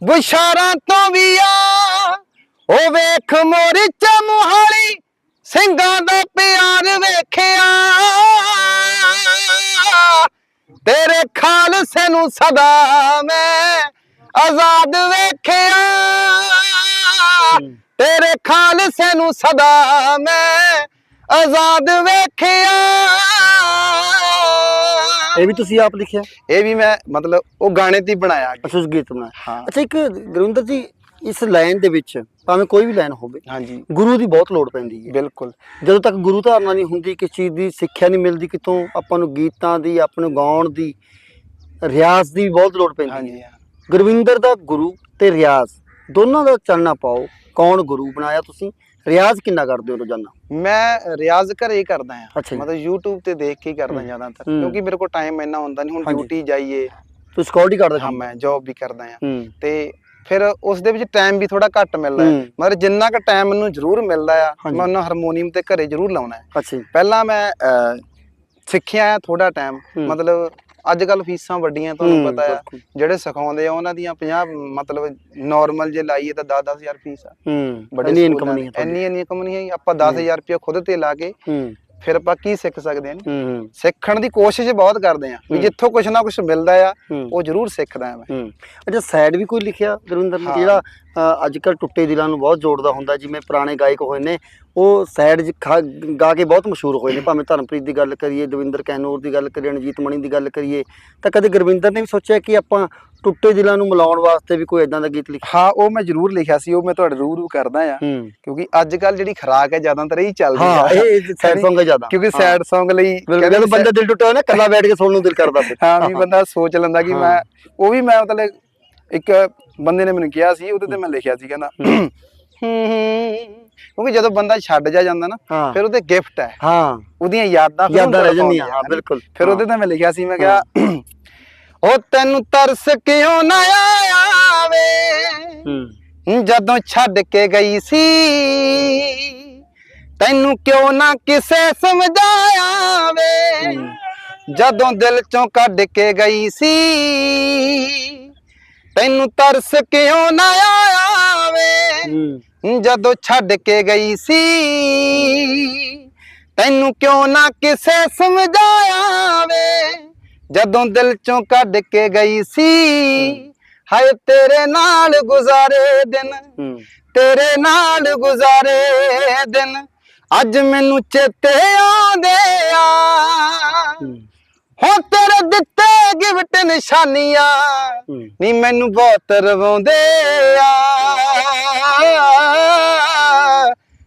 ਬੁਸ਼ਾਰਾਂ ਤੋਂ ਵੀ ਆ। ਉਹ ਵੇਖ ਮੋਰੀ ਚ ਮੁਹਾਲੀ ਸਿੰਘਾਂ ਦਾ ਪਿਆਰ ਵੇਖਿਆ। ਤੇਰੇ ਖਾਲਸੇ ਨੂੰ ਸਦਾ ਮੈਂ ਆਜ਼ਾਦ ਵੇਖਿਆ। ਤੇਰੇ ਖਾਲਸੇ ਨੂੰ ਸਦਾ ਮੈਂ ਆਜ਼ਾਦ ਵੇਖਿਆ। ਇਹ ਵੀ ਤੁਸੀਂ ਆਪ ਲਿਖਿਆ? ਇਹ ਵੀ ਮੈਂ ਮਤਲਬ ਉਹ ਗਾਣੇ ਤੇ ਹੀ ਬਣਾਇਆ। ਅੱਛਾ ਉਸ ਗੀਤ ਹਾਂ। ਅੱਛਾ ਇੱਕ ਗੁਰਵਿੰਦਰ ਜੀ ਇਸ ਲਾਈਨ ਦੇ ਵਿੱਚ ਭਾਵੇਂ ਕੋਈ ਵੀ ਲਾਈਨ ਹੋਵੇ ਹਾਂਜੀ ਗੁਰੂ ਦੀ ਬਹੁਤ ਲੋੜ ਪੈਂਦੀ ਹੈ ਬਿਲਕੁਲ ਜਦੋਂ ਤੱਕ ਗੁਰੂ ਧਾਰਨਾ ਨਹੀਂ ਹੁੰਦੀ ਕਿਸ ਚੀਜ਼ ਦੀ ਸਿੱਖਿਆ ਨਹੀਂ ਮਿਲਦੀ ਕਿਤੋਂ ਆਪਾਂ ਨੂੰ ਗੀਤਾਂ ਦੀ ਆਪਾਂ ਨੂੰ ਗਾਉਣ ਦੀ ਰਿਆਜ਼ ਦੀ ਬਹੁਤ ਲੋੜ ਪੈਂਦੀ ਹੈ ਹਾਂਜੀ ਹਾਂ। ਗੁਰਵਿੰਦਰ ਦਾ ਗੁਰੂ ਤੇ ਰਿਆਜ਼ ਦੋਨਾਂ ਦਾ ਚਾਨਣਾ ਪਾਓ ਕੌਣ ਗੁਰੂ ਬਣਾਇਆ ਤੁਸੀਂ ਰਿਆਜ਼ ਕਿੰਨਾ ਕਰਦੇ ਹੋ ਰੋਜ਼ਾਨਾ ਮੈਂ ਰਿਆਜ਼ ਘਰੇ ਹੀ ਕਰਦਾ ਜੀ। ਮਤਲਬ YouTube ਤੇ ਦੇਖ ਕੇ ਹੀ ਕਰਦਾ ਹੂੰ। ਜ਼ਿਆਦਾਤਰ ਹੂੰ। ਕਿਉਂਕਿ ਮੇਰੇ ਕੋਲ ਟਾਈਮ ਇੰਨਾ ਹੁੰਦਾ ਨਹੀਂ ਹੁਣ। ਡਿਊਟੀ ਜਾਈਏ ਤੁਸੀਂ ਸਕਿਉਰਟੀ ਕਰਦੇ ਹਾਂ ਮੈਂ ਜੌਬ ਵੀ ਕਰਦਾ ਆ ਹੂੰ ਤੇ ਫਿਰ ਉਸ ਦੇ ਵਿੱਚ ਟਾਈਮ ਵੀ ਥੋੜਾ ਘੱਟ ਮਿਲਦਾ ਹੈ। ਮਗਰ ਜਿੰਨਾ ਕੁ ਟਾਈਮ ਮੈਨੂੰ ਜ਼ਰੂਰ ਮਿਲਦਾ ਆ। ਮੈਂ ਉਹਨਾਂ ਹਾਰਮੋਨੀਅਮ ਤੇ ਘਰੇ ਜ਼ਰੂਰ ਲਾਉਣਾ ਹੈ। ਪਹਿਲਾਂ ਮੈਂ ਸਿੱਖਿਆ ਆ ਥੋੜਾ ਟਾਈਮ। ਮਤਲਬ ਅੱਜ ਕੱਲ ਫੀਸਾਂ ਵੱਡੀਆਂ ਤੁਹਾਨੂੰ ਪਤਾ ਆ। ਜਿਹੜੇ ਸਿਖਾਉਂਦੇ ਆ ਉਹਨਾਂ ਦੀਆਂ 50 ਮਤਲਬ ਨਾਰਮਲ ਜੇ ਲਾਈਏ ਤਾਂ 10-10000 ਫੀਸ ਆ। ਹੂੰ। ਬੜੇ ਇਨਕਮ ਨਹੀਂ ਹੈ। ਇੰਨੀ ਇੰਨੀ ਇਨਕਮ ਨਹੀਂ ਹੈ। ਆਪਾਂ 10000 ਰੁਪਏ ਖੁਦ ਤੇ ਲਾ ਕੇ ਫਿਰ ਆਪਾਂ ਕੀ ਸਿੱਖ ਸਕਦੇ ਹਾਂ ਸਿੱਖਣ ਦੀ ਕੋਸ਼ਿਸ਼ ਬਹੁਤ ਕਰਦੇ ਆ ਵੀ। ਜਿੱਥੋਂ ਕੁਝ ਨਾ ਕੁਝ ਮਿਲਦਾ ਆ ਉਹ ਜ਼ਰੂਰ ਸਿੱਖਦਾ ਆ ਮੈਂ। ਅੱਛਾ ਸਾਈਡ ਵੀ ਕੋਈ ਲਿਖਿਆ ਗੁਰਵਿੰਦਰ ਨੇ। ਜਿਹੜਾ ਅ, ਅੱਜ ਕੱਲ ਟੁੱਟੇ ਦਿਲਾਂ ਨੂੰ ਬਹੁਤ ਜੋੜਦਾ ਹੁੰਦਾ ਜਿਵੇਂ ਪੁਰਾਣੇ ਗਾਇਕ ਹੋਏ ਨੇ ਉਹ ਸਾਈਡ ਗਾ ਕੇ ਬਹੁਤ ਮਸ਼ਹੂਰ ਹੋਏ ਨੇ। ਭਾਵੇਂ ਧਰਮਪ੍ਰੀਤ ਦੀ ਗੱਲ ਕਰੀਏ ਦਵਿੰਦਰ ਕੈਨੂਰ ਦੀ ਗੱਲ ਕਰੀਏ ਰਣਜੀਤ ਮਣੀ ਦੀ ਗੱਲ ਕਰੀਏ ਤਾਂ ਕਦੇ ਗੁਰਵਿੰਦਰ ਨੇ ਵੀ ਸੋਚਿਆ ਕਿ ਆਪਾਂ ਟੁੱਟੇ ਦਿਲਾਂ ਨੂੰ ਮਿਲਾਉਣ ਵਾਸਤੇ ਵੀ ਕੋਈ ਇਦਾਂ ਦਾ ਗੀਤ ਲਿਖੇ ਹਾਂ ਉਹ ਮੈਂ ਜ਼ਰੂਰ ਲਿਖਿਆ ਸੀ ਉਹ ਮੈਂ ਤੁਹਾਡੇ ਰੂਰੂ ਕਰਦਾ ਆ ਹੂੰ। ਕਿਉਂਕਿ ਅੱਜ ਕੱਲ ਜਿਹੜੀ ਖਰਾਕ ਹੈ ਜ਼ਿਆਦਾਤਰ ਇਹੀ ਚੱਲਦੀ ਹਾਂ ਆ ਇਹ (laughs) ਸੈਡ Song ਹੈ ਜ਼ਿਆਦਾ। ਕਿਉਂਕਿ ਹਾਂ। ਸੈਡ Song ਲਈ ਜਦੋਂ ਬੰਦਾ ਦਿਲ ਟੁੱਟਾ ਹੋਇਆ ਨਾ ਕੱਲਾ ਬੈਠ ਕੇ ਸੁਣਨ ਨੂੰ ਦਿਲ ਕਰਦਾ ਫਿਰ ਹਾਂ ਵੀ ਬੰਦਾ ਸੋਚ ਲੈਂਦਾ ਕਿ ਹਾਂ। ਮੈਂ ਉਹ ਵੀ ਮੈਂ ਮਤਲਬ ਇੱਕ ਬੰਦੇ ਨੇ ਮੈਨੂੰ ਕਿਹਾ ਸੀ ਉਹਦੇ ਤੇ ਮੈਂ ਲਿਖਿਆ ਸੀ ਕਹਿੰਦਾ ਹੂੰ ਕਿਉਂਕਿ ਜਦੋਂ ਬੰਦਾ ਛੱਡ ਜਾ ਜਾਂਦਾ ਨਾ ਹਾਂ। ਫਿਰ ਉਹਦੇ ਗਿਫਟ ਹੈ। ਹਾਂ। ਉਹਦੀਆਂ ਯਾਦਾਂ ਫਿਰ ਯਾਦਾਂ ਰਹਿ ਜਾਂਦੀਆਂ। ਹਾਂ। ਬਿਲਕੁਲ। ਫਿਰ ਉਹਦੇ ਤੇ ਮੈਂ ਲਿਖਿਆ ਸੀ ਮੈਂ ਕਿਹਾ (clears throat) ਉਹ ਤੈਨੂੰ ਤਰਸ ਕਿਉਂ ਨਾ ਆਇਆ ਵੇ ਹੂੰ। ਜਦੋਂ ਛੱਡ ਕੇ ਗਈ ਸੀ ਤੈਨੂੰ ਕਿਉਂ ਨਾ ਕਿਸੇ ਸਮਝਾਇਆ ਵੇ ਜਦੋਂ ਦਿਲ ਚੋਂ ਕੱਢ ਕੇ ਗਈ ਸੀ ਤੈਨੂੰ ਤਰਸ ਕਿਉਂ ਨਾ ਆਇਆ ਵੇ ਹੂੰ। ਜਦੋਂ ਛੱਡ ਕੇ ਗਈ ਸੀ ਤੈਨੂੰ ਕਿਉਂ ਨਾ ਕਿਸੇ ਸਮਝਾਇਆ ਵੇ? ਜਦੋਂ ਦਿਲ ਚੋਂ ਕੱਢ ਕੇ ਗਈ ਸੀ ਹਾਏ ਤੇਰੇ ਨਾਲ ਗੁਜ਼ਾਰੇ ਦਿਨ ਤੇਰੇ ਨਾਲ ਗੁਜ਼ਾਰੇ ਦਿਨ ਅੱਜ ਮੈਨੂੰ ਚੇਤੇ ਆਉਂਦੇ ਆ। ਹੋ। ਤੇਰੇ ਦਿੱਤੇ ਗਿਫਟ ਨਿਸ਼ਾਨੀਆਂ। ਨੀ ਮੈਨੂੰ ਬਹੁਤ ਰਵਾਉਂਦੇ ਆ।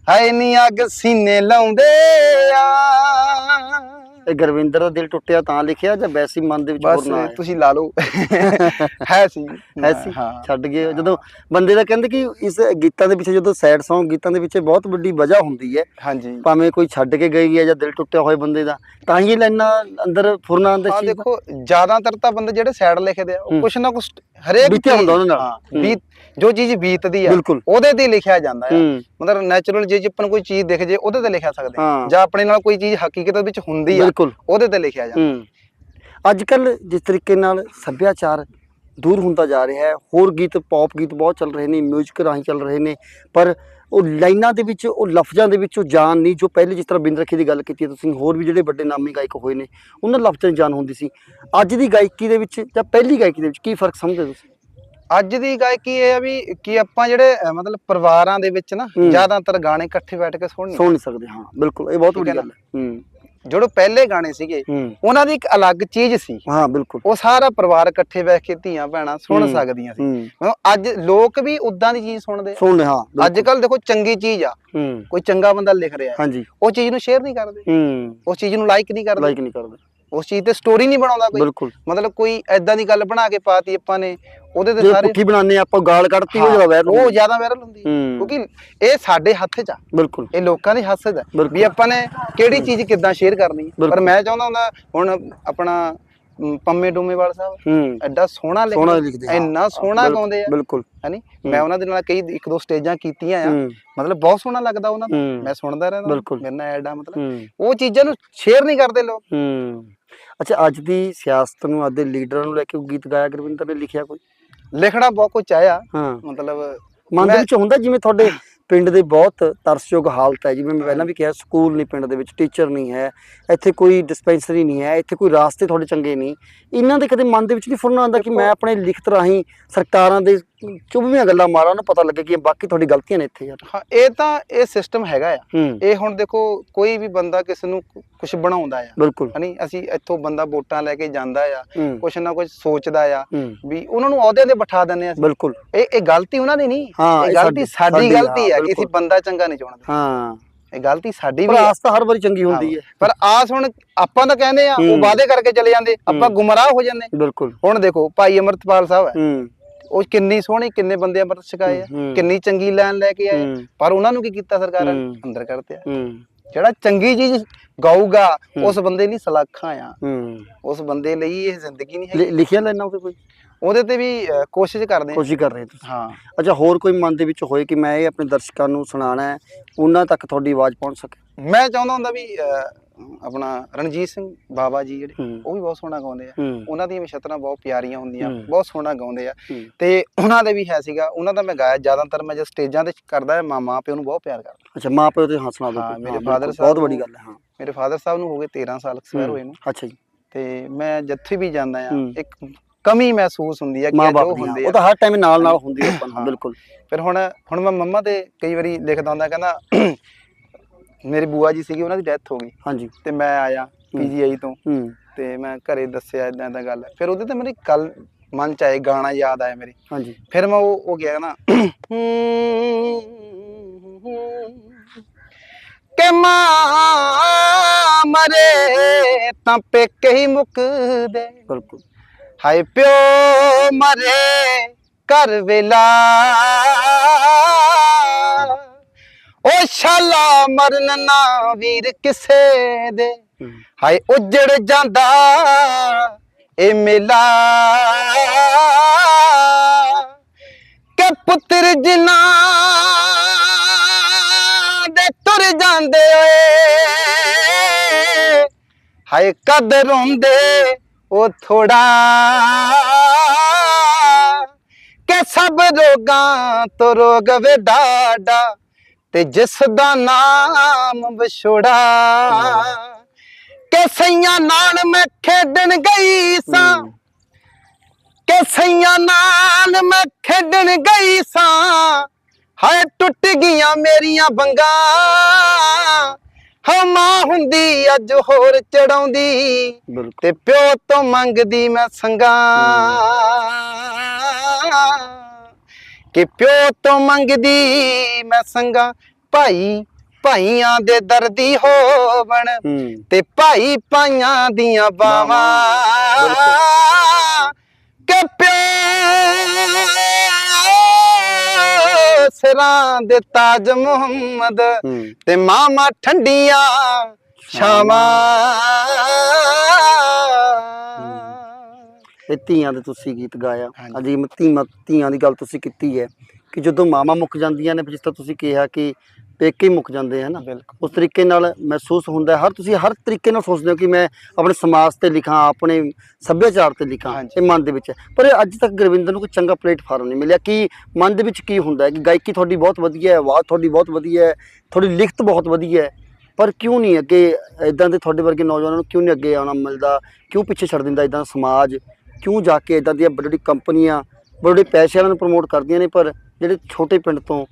ਹਾਏ ਨੀ ਅੱਗ ਸੀਨੇ ਲਾਉਂਦੇ ਆ। ਇਹ ਗੁਰਵਿੰਦਰ ਦਾ ਦਿਲ ਟੁੱਟਿਆ ਤਾਂ ਲਿਖਿਆ ਜਾਂ ਵੈਸੇ ਮਨ ਦੇ ਵਿੱਚ ਬਸ ਬੁਰਨਾ ਆਇਆ ਤੁਸੀਂ ਲਾ ਲਓ ਹੈ ਸੀ ਹੈ ਸੀ ਹਾਂ ਛੱਡ ਗਏ ਜਦੋਂ ਬੰਦੇ ਦਾ ਕਹਿੰਦੇ ਕਿ ਇਸ ਗੀਤਾਂ ਦੇ ਪਿੱਛੇ ਜਦੋਂ ਸੈਡ Song ਗੀਤਾਂ ਦੇ ਪਿੱਛੇ ਬਹੁਤ ਵੱਡੀ ਵਜ੍ਹਾ ਹੁੰਦੀ ਹੈ ਹਾਂਜੀ ਭਾਵੇਂ ਕੋਈ ਛੱਡ ਕੇ ਗਈ ਹੈ ਜਾਂ ਦਿਲ ਟੁੱਟਿਆ ਹੋਏ ਬੰਦੇ ਦਾ ਤਾਂ ਹੀ ਇਹ ਲਾਈਨਾਂ ਅੰਦਰ ਫੁਰਨਾ ਚੀਜ਼ ਦਾ। ਦੇਖੋ ਜ਼ਿਆਦਾਤਰ ਤਾਂ ਬੰਦੇ ਜਿਹੜੇ ਸਾਈਡ ਲਿਖਦੇ ਆ ਉਹ ਹੂੰ। ਕੁਛ ਨਾ ਕੁਛ ਹਰੇਕ ਬੀਤਿਆ ਹੁੰਦਾ ਉਹਨਾਂ ਨਾਲ। ਹਾਂ, ਹੂੰ। ਬੀਤ ਜੋ ਚੀਜ਼ ਬੀਤਦੀ ਆ ਉਹਦੇ ਤੇ ਲਿਖਿਆ ਜਾਂਦਾ ਆ। ਮਤਲਬ ਨੈਚੁਰਲ ਜੇ ਆਪਾਂ ਨੂੰ ਕੋਈ ਚੀਜ਼ ਦਿਖ ਜੇ ਉਹਦੇ ਤੇ ਲਿਖਿਆ ਸਕਦੇ ਜਾਂ ਆਪਣੇ ਨਾਲ ਕੋਈ ਚੀਜ਼ ਹਕੀਕਤ ਵਿੱਚ ਹੁੰਦੀ ਆ ਉਹਦੇ ਤੇ ਲਿਖਿਆ ਜਾਂਦਾ। ਅੱਜ ਕੱਲ ਜਿਸ ਤਰੀਕੇ ਨਾਲ ਸੱਭਿਆਚਾਰ ਦੂਰ ਹੁੰਦਾ ਜਾ ਰਿਹਾ ਹੈ ਹੋਰ ਗੀਤ ਪੌਪ ਗੀਤ ਬਹੁਤ ਚੱਲ ਰਹੇ ਨੇ 뮤직 ਰਾਹੀਂ ਚੱਲ ਰਹੇ ਨੇ ਪਰ ਉਹ ਲਾਈਨਾਂ ਦੇ ਵਿੱਚ ਉਹ ਲਫ਼ਜ਼ਾਂ ਦੇ ਵਿੱਚ ਉਹ ਜਾਨ ਨਹੀਂ ਜੋ ਪਹਿਲੇ ਜਿਸ ਤਰ੍ਹਾਂ ਬਿੰਦ ਰੱਖੀ ਦੀ ਗੱਲ ਕੀਤੀ ਤੁਸੀਂ ਹੋਰ ਵੀ ਜਿਹੜੇ ਵੱਡੇ ਨਾਮੀ ਗਾਇਕ ਹੋਏ ਨੇ ਉਹਨਾਂ ਲਫ਼ਜ਼ਾਂ 'ਚ ਜਾਨ ਹੁੰਦੀ ਸੀ। ਅੱਜ ਦੀ ਗਾਇਕੀ ਦੇ ਵਿੱਚ ਜਾਂ ਪਹਿਲੀ ਗਾਇਕੀ ਦੇ ਵਿੱਚ ਕੀ ਫ਼ਰਕ ਸਮਝਦੇ ਤੁਸੀਂ? ਅੱਜ ਦੀ ਗਾਇਕੀ ਇਹ ਆ ਵੀ ਕਿ ਆਪਾਂ ਜਿਹੜੇ ਮਤਲਬ ਪਰਿਵਾਰਾਂ ਦੇ ਵਿੱਚ ਨਾ। ਜ਼ਿਆਦਾਤਰ ਗਾਣੇ ਇਕੱਠੇ ਬੈਠ ਕੇ ਸੁਣਨੇ ਸੁਣ ਨਹੀਂ ਸਕਦੇ। ਹਾਂ ਬਿਲਕੁਲ ਇਹ ਬਹੁਤ ਠੀਕ ਹੈ ਵੱਡੀ ਗੱਲ ਹੈ। ਹੂੰ। ਜਿਹੜੇ ਪਹਿਲੇ ਗਾਣੇ ਸੀਗੇ ਹੂੰ। ਉਹਨਾਂ ਦੀ ਇੱਕ ਅਲੱਗ ਚੀਜ਼ ਸੀ। ਹਾਂ ਬਿਲਕੁਲ। ਉਹ ਸਾਰਾ ਪਰਿਵਾਰ ਇਕੱਠੇ ਬੈਠ ਕੇ ਧੀਆਂ ਭੈਣਾਂ ਸੁਣ ਹੂੰ। ਸਕਦੀਆਂ ਸੀ। ਹੂੰ। ਮਤਲਬ ਅੱਜ ਲੋਕ ਵੀ ਉਦਾਂ ਦੀ ਚੀਜ਼ ਸੁਣਦੇ। ਸੁਣ ਹਾਂ ਅੱਜ ਕੱਲ ਦੇਖੋ ਚੰਗੀ ਚੀਜ਼ ਆ। ਹੂੰ। ਕੋਈ ਚੰਗਾ ਬੰਦਾ ਲਿਖ ਰਿਹਾ। ਹੈ, ਹਾਂਜੀ। ਉਹ ਚੀਜ਼ ਨੂੰ ਸ਼ੇਅਰ ਨਹੀਂ ਕਰਦੇ। ਹੂੰ। ਉਸ ਚੀਜ਼ ਨੂੰ ਲਾਈਕ ਨਹੀਂ ਕਰਦੇ। ਲਾਈਕ ਨਹੀਂ ਕਰਦੇ। ਉਸ ਚੀਜ਼ ਤੇ ਸਟੋਰੀ ਨਹੀਂ ਬਣਾਉਂਦਾ ਕੋਈ। ਬਿਲਕੁਲ। ਮਤਲਬ ਕੋਈ ਐਦਾਂ ਦੀ ਗੱਲ ਬਣਾ ਕੇ ਪਾਤੀ ਆਪਾਂ ਨੇ ਉਹਦੇ ਤੇ ਜੇ ਸਾਰੇ ਪੁੱਠੀ ਬਣਾਉਂਦੇ ਆਪਾਂ ਗਾਲ ਕੱਢਤੀ ਉਹ ਜਿਹੜਾ ਵੈਰ ਉਹ ਜ਼ਿਆਦਾ ਵਾਇਰਲ ਹੁੰਦੀ ਹੈ। ਹੂੰ। ਕਿਉਂਕਿ ਇਹ ਸਾਡੇ ਹੱਥ 'ਚ ਆ। ਬਿਲਕੁਲ। ਇਹ ਲੋਕਾਂ ਦੇ ਹੱਥ 'ਚ ਆ ਬਿਲਕੁਲ। ਵੀ ਆਪਾਂ ਨੇ ਕਿਹੜੀ ਚੀਜ਼ ਕਿੱਦਾਂ ਸ਼ੇਅਰ ਕਰਨੀ ਹੈ। ਪਰ ਬਿਲਕੁਲ। ਮੈਂ ਚਾਹੁੰਦਾ ਹੁੰਦਾ ਹੁਣ ਆਪਣਾ ਅਮ, ਪੰਮੇ ਡੋਮੇਵਾਲ ਸਾਹਿਬ ਹੂੰ। ਐਡਾ ਸੋਹਣਾ ਸੋਹਣਾ ਲਿਖਦੇ ਹਾਂ। ਇੰਨਾ ਸੋਹਣਾ ਗਾਉਂਦੇ ਆ। ਬਿਲਕੁਲ। ਹੈਨੀ ਮੈਂ ਉਹਨਾਂ ਦੇ ਨਾਲ ਕਈ ਇੱਕ ਦੋ ਸਟੇਜਾਂ ਕੀਤੀਆਂ ਆ। ਹੂੰ। ਮਤਲਬ ਬਹੁਤ ਸੋਹਣਾ ਲੱਗਦਾ ਉਹਨਾਂ ਦਾ। ਹੂੰ। ਮੈਂ ਸੁਣਦਾ ਰਹਿੰਦਾ। ਬਿਲਕੁਲ। ਮੇਰੇ ਨਾਲ ਐਡਾ ਮਤਲਬ ਹੂੰ। ਉਹ ਚੀਜ਼ਾਂ ਨੂੰ ਸ਼ੇਅਰ ਨਹੀਂ ਕਰਦੇ ਲੋਕ। ਹੂੰ। ਅੱਛਾ ਅੱਜ ਦੀ ਸਿਆਸਤ ਨੂੰ ਅੱਜ ਦੇ ਲੀਡਰਾਂ ਨੂੰ ਲੈ ਕੇ ਗੀਤ ਗਾਇਆ ਗੁਰਵਿੰਦਰ ਨੇ ਲਿਖਿਆ ਕੋਈ? ਲਿਖਣਾ ਬਹੁਤ ਕੁਝ ਆਇਆ। ਹਾਂ। ਮਤਲਬ ਮਨ ਦੇ ਵਿੱਚ ਹੁੰਦਾ ਜਿਵੇਂ ਤੁਹਾਡੇ ਪਿੰਡ ਦੇ ਬਹੁਤ ਤਰਸਯੋਗ ਹਾਲਤ ਹੈ ਜਿਵੇਂ ਮੈਂ ਪਹਿਲਾਂ ਵੀ ਕਿਹਾ ਸਕੂਲ ਨਹੀਂ ਪਿੰਡ ਦੇ ਵਿੱਚ ਟੀਚਰ ਨਹੀਂ ਹੈ ਇੱਥੇ ਕੋਈ ਡਿਸਪੈਂਸਰੀ ਨਹੀਂ ਹੈ ਇੱਥੇ ਕੋਈ ਰਾਸਤੇ ਤੁਹਾਡੇ ਚੰਗੇ ਨਹੀਂ। ਇਹਨਾਂ ਦੇ ਕਦੇ ਮਨ ਦੇ ਵਿੱਚ ਨਹੀਂ ਫੁਰਨਾ ਆਉਂਦਾ ਕਿ ਮੈਂ ਆਪਣੇ ਲਿਖਤ ਰਾਹੀਂ ਸਰਕਾਰਾਂ ਦੇ ਚੁਭਵੀਆਂ ਗੱਲਾਂ ਮਾਰਾਂ ਉਹਨਾਂ ਪਤਾ ਲੱਗੇ ਕਿ ਬਾਕੀ ਤੁਹਾਡੀ ਗਲਤੀਆਂ ਨੇ ਇੱਥੇ ਯਾਰ। ਹਾਂ ਇਹ ਤਾਂ ਇਹ ਸਿਸਟਮ ਹੈਗਾ ਆ। ਇਹ ਹੁਣ ਦੇਖੋ ਕੋਈ ਵੀ ਬੰਦਾ ਕਿਸੇ ਨੂੰ ਕੁਝ ਬਣਾਉਂਦਾ ਆ। ਬਿਲਕੁਲ। ਹਨੀ ਅਸੀਂ ਇੱਥੋਂ ਬੰਦਾ ਵੋਟਾਂ ਲੈ ਕੇ ਜਾਂਦਾ ਆ ਕੁਛ ਨਾ ਕੁਛ ਸੋਚਦਾ ਆ ਵੀ ਉਹਨਾਂ ਨੂੰ ਅਹੁਦਿਆਂ ਤੇ ਬਿਠਾ ਦਿੰਦੇ ਆ। ਬਿਲਕੁਲ। ਇਹ ਇਹ ਗਲਤੀ ਉਹਨਾਂ ਦੀ ਨਹੀਂ। ਹਾਂ, ਇਹ ਗਲਤੀ ਸਾਡੀ- ਗਲਤੀ ਆ ਕਿ ਅਸੀਂ। ਬੰਦਾ ਚੰਗਾ ਨਹੀਂ ਚੁਣਦੇ ਹਾਂ। ਇਹ ਗਲਤੀ ਸਾਡੀ ਵੀ ਆ। ਆਸ ਤਾਂ ਹਰ ਵਾਰੀ ਚੰਗੀ ਹੁੰਦੀ ਹੈ। ਪਰ ਆਸ ਹੁਣ ਆਪਾਂ ਤਾਂ ਕਹਿੰਦੇ ਆ ਉਹ। ਵਾਅਦੇ ਕਰਕੇ ਚਲੇ ਜਾਂਦੇ। ਆਪਾਂ। ਗੁੰਮਰਾਹ ਹੋ ਜਾਂਦੇ। ਬਿਲਕੁਲ। ਹੁਣ ਦੇਖੋ ਭਾਈ ਅਮਰਤਪਾਲ ਸਾਹਿਬ ਹੂੰ। ਉਹ ਕਿੰਨੀ ਸੋਹਣੀ ਕਿੰਨੇ ਬੰਦੇ ਅੰਮ੍ਰਿਤ ਛਕਾਏ ਆ ਹੂੰ। ਕਿੰਨੀ ਚੰਗੀ ਲਾਈਨ ਲੈ ਕੇ ਆਏ ਹੂੰ। ਪਰ ਉਹਨਾਂ ਨੂੰ ਕੀ ਕੀਤਾ ਸਰਕਾਰਾਂ? ਨੇ ਹੂੰ। ਅੰਦਰ ਕਰਤੇ ਆ ਹੂੰ। ਜਿਹੜਾ ਚੰਗੀ ਚੀਜ਼ ਗਾਊਗਾ ਹੂੰ। ਉਸ ਬੰਦੇ ਲਈ ਸਲਾਖਾਂ ਆ। ਹੂੰ। ਉਸ ਬੰਦੇ ਲਈ ਇਹ ਜ਼ਿੰਦਗੀ ਨਹੀਂ ਲਿ- ਲਿਖਿਆ ਲੈਣਾ ਉਹਦੇ ਕੋਈ? ਉਹਦੇ ਤੇ ਵੀ ਕੋਸ਼ਿਸ਼ ਕਰਦੇ ਆ। ਕੋਸ਼ਿਸ਼ ਕਰ ਰਹੇ ਤੁਸੀਂ? ਹਾਂ। ਅੱਛਾ ਹੋਰ ਕੋਈ ਮਨ ਦੇ ਵਿੱਚ ਹੋਏ ਕਿ ਮੈਂ ਇਹ ਆਪਣੇ ਦਰਸ਼ਕਾਂ ਨੂੰ ਸੁਣਾਉਣਾ ਹੈ ਉਹਨਾਂ ਤੱਕ ਤੁਹਾਡੀ ਆਵਾਜ਼ ਪਹੁੰਚ ਸਕੇ? ਮੈਂ ਚਾਹੁੰਦਾ ਹੁੰਦਾ ਵੀ ਆਪਣਾ ਰਣਜੀਤ ਸਿੰਘ ਬਾਬਾ ਜੀ ਜਿਹੜੇ ਹੂੰ। ਉਹ ਵੀ ਬਹੁਤ ਸੋਹਣਾ ਗਾਉਂਦੇ ਆ। ਹੂੰ। ਉਹਨਾਂ ਦੀਆਂ ਵੀ ਛਤਰਾਂ ਬਹੁਤ ਪਿਆਰੀਆਂ ਹੁੰਦੀਆਂ ਹੂੰ। ਬਹੁਤ ਸੋਹਣਾ ਗਾਉਂਦੇ ਆ। ਹੂੰ। ਤੇ ਉਹਨਾਂ ਦੇ ਵੀ ਹੈ ਸੀਗਾ ਉਹਨਾਂ ਦਾ ਮੈਂ ਗਾਇਆ ਜ਼ਿਆਦਾਤਰ ਮੈਂ ਜੇ ਸਟੇਜਾਂ ਤੇ ਕਰਦਾ ਮਾਂ ਮਾਂ ਪਿਓ ਨੂੰ ਬਹੁਤ ਪਿਆਰ ਕਰਦਾ। ਅੱਛਾ ਮਾਂ ਪਿਓ ਤੇ ਹੱਸਣਾ ਦੋ ਹਾਂ, ਮੇਰੇ ਬਿਲਕੁਲ, father ਬਹੁਤ ਸਾਹਿਬ ਵੱਡੀ ਗੱਲ ਹੈ ਹਾਂ। ਮੇਰੇ ਫਾਦਰ ਸਾਹਿਬ ਨੂੰ ਹੋ ਗਏ 13 ਸਾਲ ਐਕਸਪਾਇਰ ਹੋਏ ਨੂੰ। ਅੱਛਾ ਜੀ। ਤੇ ਮੈਂ ਜਿੱਥੇ ਵੀ ਜਾਂਦਾ ਆ ਹੂੰ। ਇੱਕ ਕਮੀ ਮਹਿਸੂਸ ਹੁੰਦੀ ਆ ਕਿ ਉਹ ਹਾਂ, ਹੁੰਦੇ ਉਹ ਆ। ਤਾਂ ਹਰ ਟਾਈਮ ਨਾਲ ਨਾਲ ਹੁੰਦੀ ਹੈ ਆਪਾਂ ਹਾਂ। ਬਿਲਕੁਲ। ਫਿਰ ਹੁਣ ਹੁਣ ਮੈਂ ਮੰਮਾ ਤੇ ਕਈ ਵਾਰੀ ਲਿਖਦਾ ਹੁੰਦਾ ਕਹਿੰਦਾ ਮੇਰੀ ਬੂਆ ਜੀ ਸੀਗੀ ਉਹਨਾਂ ਦੀ ਡੈਥ ਹੋ ਗਈ। ਹਾਂਜੀ। ਤੇ ਮੈਂ ਆਇਆ ਪੀਜੀਆਈ ਤੋਂ। ਹੂੰ। ਤੇ ਮੈਂ ਘਰੇ ਦੱਸਿਆ ਇਦਾਂ ਦਾ ਗੱਲ। ਫਿਰ ਉਹਦੇ ਤੇ ਮੇਰੀ ਕੱਲ ਮਨ ਚ ਆਏ ਗਾਣਾ ਯਾਦ ਆਇਆ ਮੇਰੇ। ਹਾਂਜੀ। ਫਿਰ ਮੈਂ ਉਹ ਉਹ ਗਿਆ ਨਾ। ਕਿ ਮਾਂ ਮਰੇ ਤਾਂ ਪੇਕੇ ਹੀ ਮੁੱਕਦੇ ਬਿਲਕੁਲ। ਹਾਏ ਪਿਓ ਮਰੇ ਘਰ ਵੇਲਾ। ਓ ਸ਼ਾਲਾ ਮਰਨ ਨਾ ਵੀਰ ਕਿਸੇ ਦੇ। ਹਾਏ ਉਜੜ ਜਾਂਦਾ ਇਹ ਮੇਲਾ। ਕਿ ਪੁੱਤਰ ਜਿਨ੍ਹਾਂ ਦੇ ਤੁਰ ਜਾਂਦੇ ਓਏ। ਹਾਏ ਕਦਰ ਹੁੰਦੇ ਉਹ ਥੋੜਾ। ਕਿ ਸਭ ਰੋਗਾਂ ਤੋਂ ਰੋਗ ਵੇ ਡਾਡਾ। ਤੇ ਜਿਸ ਦਾ ਨਾਮ ਵਿਛੋੜਾ ਕਿ ਸਈਆਂ ਨਾਲ ਮੈਂ ਖੇਡਣ ਗਈ ਸਾਂ। ਕਿ ਸਈਆਂ ਨਾਲ ਮੈਂ ਖੇਡਣ ਗਈ ਸਾਂ। ਹਾਏ ਟੁੱਟ ਗਈਆਂ ਮੇਰੀਆਂ ਬੰਗਾ। ਹਾਂ ਮਾਂ ਹੁੰਦੀ ਅੱਜ ਹੋਰ ਚੜਾਉਂਦੀ ਤੇ ਪਿਓ ਤੋਂ ਮੰਗਦੀ ਮੈਂ ਸੰਗਾ। ਕਿ ਪਿਓ ਤੋਂ ਮੰਗਦੀ ਮੈਂ ਸੰਗਾ ਭਾਈ ਭਾਈਆਂ ਦੇ ਦਰਦੀ ਹੋਵਣ ਤੇ ਭਾਈ ਪਾਈਆਂ ਦੀਆਂ ਬਾਵਾਂ। ਕਿ ਪਿਓ ਸਿਰਾਂ ਦੇ ਤਾਜ ਮੁਹੰਮਦ ਤੇ ਮਾਮਾ ਠੰਡੀਆਂ ਛਾਵਾਂ। ਇਹ ਧੀਆਂ ਦੇ ਤੁਸੀਂ ਗੀਤ ਗਾਇਆ। ਹਾਂਜੀ। ਧੀਆਂ ਧੀਆਂ ਦੀ ਗੱਲ ਤੁਸੀਂ ਕੀਤੀ ਹੈ ਕਿ ਜਦੋਂ ਮਾਮਾ ਮੁੱਕ ਜਾਂਦੀਆਂ ਨੇ ਜਿਸ ਤਰ੍ਹਾਂ ਤੁਸੀਂ ਕਿਹਾ ਕਿ ਪੇਕੇ ਹੀ ਮੁੱਕ ਜਾਂਦੇ ਹਨ ਉਸ ਤਰੀਕੇ ਨਾਲ ਮਹਿਸੂਸ ਹੁੰਦਾ ਹੈ। ਹਰ ਤੁਸੀਂ ਹਰ ਤਰੀਕੇ ਨਾਲ ਸੋਚਦੇ ਹੋ ਕਿ ਮੈਂ ਆਪਣੇ ਸਮਾਜ ਤੇ ਲਿਖਾਂ ਆਪਣੇ ਸੱਭਿਆਚਾਰ ਤੇ ਲਿਖਾਂ। ਇਹ ਮਨ ਦੇ ਵਿੱਚ ਹੈ। ਪਰ ਅੱਜ ਤੱਕ ਗੁਰਵਿੰਦਰ ਨੂੰ ਕੋਈ ਚੰਗਾ ਪਲੇਟਫਾਰਮ ਨਹੀਂ ਮਿਲਿਆ ਕਿ ਮਨ ਦੇ ਵਿੱਚ ਕੀ ਹੁੰਦਾ ਹੈ ਕਿ ਗਾਇਕੀ ਤੁਹਾਡੀ ਬਹੁਤ ਵਧੀਆ ਹੈ ਆਵਾਜ਼ ਤੁਹਾਡੀ ਬਹੁਤ ਵਧੀਆ ਹੈ ਤੁਹਾਡੀ ਲਿਖਤ ਬਹੁਤ ਵਧੀਆ ਹੈ। ਪਰ ਕਿਉਂ ਨਹੀਂ ਅੱਗੇ ਇਦਾਂ ਦੇ ਤੁਹਾਡੇ ਵਰਗੇ ਨੌਜਵਾਨਾਂ ਨੂੰ ਕਿਉਂ ਨਹੀਂ ਅੱਗੇ ਆਉਣਾ ਮਿਲਦਾ ਕਿਉਂ ਪਿੱਛੇ ਛੱਡ ਦਿੰਦਾ ਇਦਾਂ ਸਮਾਜ? ਕਿਉਂ ਜਾ ਕੇ ਇਦਾਂ ਦੀਆਂ ਵੱਡੀ ਵੱਡੀ ਕੰਪਨੀਆਂ ਬੜੇ ਪੈਸੇ ਵਾਲਿਆਂ ਨੂੰ ਪ੍ਰਮੋਟ ਕਰਦੀਆਂ ਨੇ ਪਰ ਜਿਹੜੇ ਛੋਟੇ ਪਿੰਡ ਤੋਂ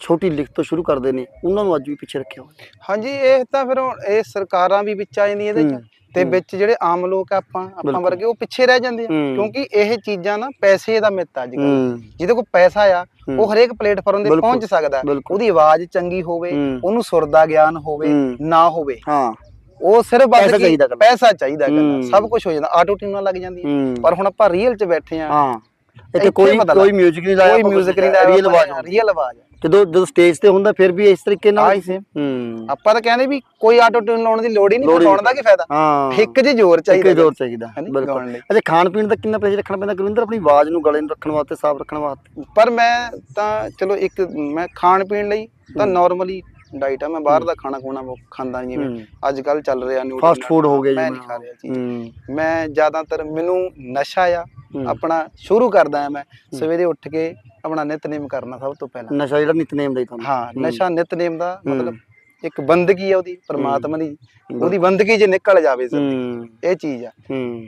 ਛੋਟੀ ਲਿਖਤ ਤੋਂ ਸ਼ੁਰੂ ਕਰਦੇ ਨੇ ਉਹਨਾਂ ਨੂੰ ਅੱਜ ਵੀ ਪਿੱਛੇ ਰੱਖਿਆ ਹੋਇਆ ਹਾਂਜੀ ਇਹ ਤਾਂ ਫਿਰ ਹੁਣ ਇਹ ਸਰਕਾਰਾਂ ਵੀ ਵਿੱਚ ਆ ਜਾਂਦੀਆਂ ਇਹਦੇ ਚ ਤੇ। ਵਿੱਚ ਜਿਹੜੇ ਆਮ ਲੋਕ ਆਪਾਂ ਆਪਾਂ। ਵਰਗੇ ਉਹ ਪਿੱਛੇ ਰਹਿ ਜਾਂਦੇ ਆ। ਕਿਉਂਕਿ ਇਹ ਚੀਜ਼ਾਂ ਨਾ ਪੈਸੇ ਦਾ ਮਿੱਤ ਅੱਜ ਕੱਲ੍ਹ ਹੂੰ ਜਿਹਦੇ ਕੋਲ ਪੈਸਾ ਆ। ਉਹ ਹਰੇਕ ਪਲੇਟਫਾਰਮ ਤੇ ਪਹੁੰਚ ਸਕਦਾ। ਉਹਦੀ ਆਵਾਜ਼ ਚੰਗੀ ਹੋਵੇ। ਉਹਨੂੰ ਸੁਰ ਦਾ ਗਿਆਨ ਹੋਵੇ। ਨਾ ਹੋਵੇ ਹਾਂ ਉਹ ਸਿਰਫ ਪੈਸਾ ਬਸ ਕੀ ਚਾਹੀਦਾ ਇਕੱਲਾ। ਪੈਸਾ ਚਾਹੀਦਾ ਹੂੰ। ਇਕੱਲਾ। ਸਭ ਕੁਝ ਹੋ ਜਾਂਦਾ ਆਟੋ ਟਿਊਨਾਂ ਲੱਗ ਜਾਂਦੀ ਹੂੰ ਪਰ ਹੁਣ ਆਪਾਂ ਰੀਅਲ 'ਚ ਬੈਠੇ ਆ ਹਾਂ ਇੱਥੇ ਇੱਥੇ ਕੋਈ ਪਤਾ ਕੋਈ ਲੱਗ- 뮤직 ਨਹੀਂ ਲਾਇਆ ਕੋਈ 뮤직 ਨਹੀਂ ਲਾਇਆ ਰੀਅਲ ਆਵਾਜ਼ ਆਉਂਦੀ। ਰੀਅਲ ਆਵਾਜ਼ ਆ। ਜਦੋਂ ਜਦੋਂ ਸਟੇਜ ਤੇ ਹੁੰਦਾ ਫਿਰ ਵੀ ਇਸ ਤਰੀਕੇ ਨਾਲ ਆਹੀ same। ਹੂੰ ਆਪਾਂ ਤਾਂ ਕਹਿੰਦੇ ਵੀ ਕੋਈ ਆਟੋ ਟਿਊਨ ਲਾਉਣ ਦੀ ਲੋੜ ਹੀ ਨਹੀਂ ਲੋੜ ਹੀ ਗਾਉਣ ਦਾ ਕੀ ਫਾਇਦਾ ਹਾਂ ਇੱਕ 'ਚ ਜ਼ੋਰ ਚਾਹੀਦਾ ਇੱਕ ਜ਼ੋਰ ਚਾਹੀਦਾ ਹੈ ਨੀ, ਬਿਲਕੁਲ ਗਾਉਣ ਲਈ। ਅੱਛਾ ਖਾਣ ਪੀਣ ਦਾ ਕਿੰਨਾ ਪੈਸੇ ਰੱਖਣਾ ਪੈਂਦਾ ਗੁਰਵਿੰਦਰ ਆਪਣੀ ਆਵਾਜ਼ ਨੂੰ ਗਲੇ ਨੂੰ ਰੱਖਣ ਵਾਸਤੇ ਸਾਫ਼ ਰੱਖਣ ਵਾਸਤੇ ਪਰ ਮੈਂ ਤਾਂ ਚਲੋ ਇੱਕ ਮੈਂ ਖਾਣ ਪੀਣ ਲਈ ਤਾਂ ਨਾਰਮਲੀ ਡਾਈਟ ਆ ਮੈਂ ਬਾਹਰ ਦਾ ਖਾਣਾ ਖੂਣਾ ਖਾਂਦਾ ਨਹੀਂ ਜਿਵੇਂ। ਅੱਜ ਕੱਲ ਚੱਲ ਰਿਹਾ ਨਿਊਟਰੀ ਫਾਸਟ ਫੂਡ ਹੋ ਗਿਆ ਮੈਂ ਜਿਵੇਂ। ਨਹੀਂ ਖਾ ਰਿਹਾ ਚੀਜ਼ ਹੂੰ। ਮੈਂ ਜ਼ਿਆਦਾਤਰ ਮੈਨੂੰ ਨਸ਼ਾ ਆ। ਆਪਣਾ ਸ਼ੁਰੂ ਕਰਦਾ ਆ ਮੈਂ। ਸਵੇਰੇ ਉੱਠ ਕੇ ਆਪਣਾ ਨਿਤਨੇਮ ਕਰਨਾ ਸਭ ਤੋਂ ਪਹਿਲਾਂ। ਨਸ਼ਾ ਜਿਹੜਾ ਨਿਤਨੇਮ ਦਾ ਹੀ ਤੁਹਾਨੂੰ ਹਾਂ। ਨਸ਼ਾ ਨਿਤਨੇਮ ਦਾ। ਮਤਲਬ ਇੱਕ ਬੰਦਗੀ ਆ ਉਹਦੀ ਪ੍ਰਮਾਤਮਾ ਦੀ। ਉਹਦੀ ਬੰਦਗੀ 'ਚ ਨਿਕਲ ਜਾਵੇ ਹੂੰ। ਇਹ ਚੀਜ਼ ਆ।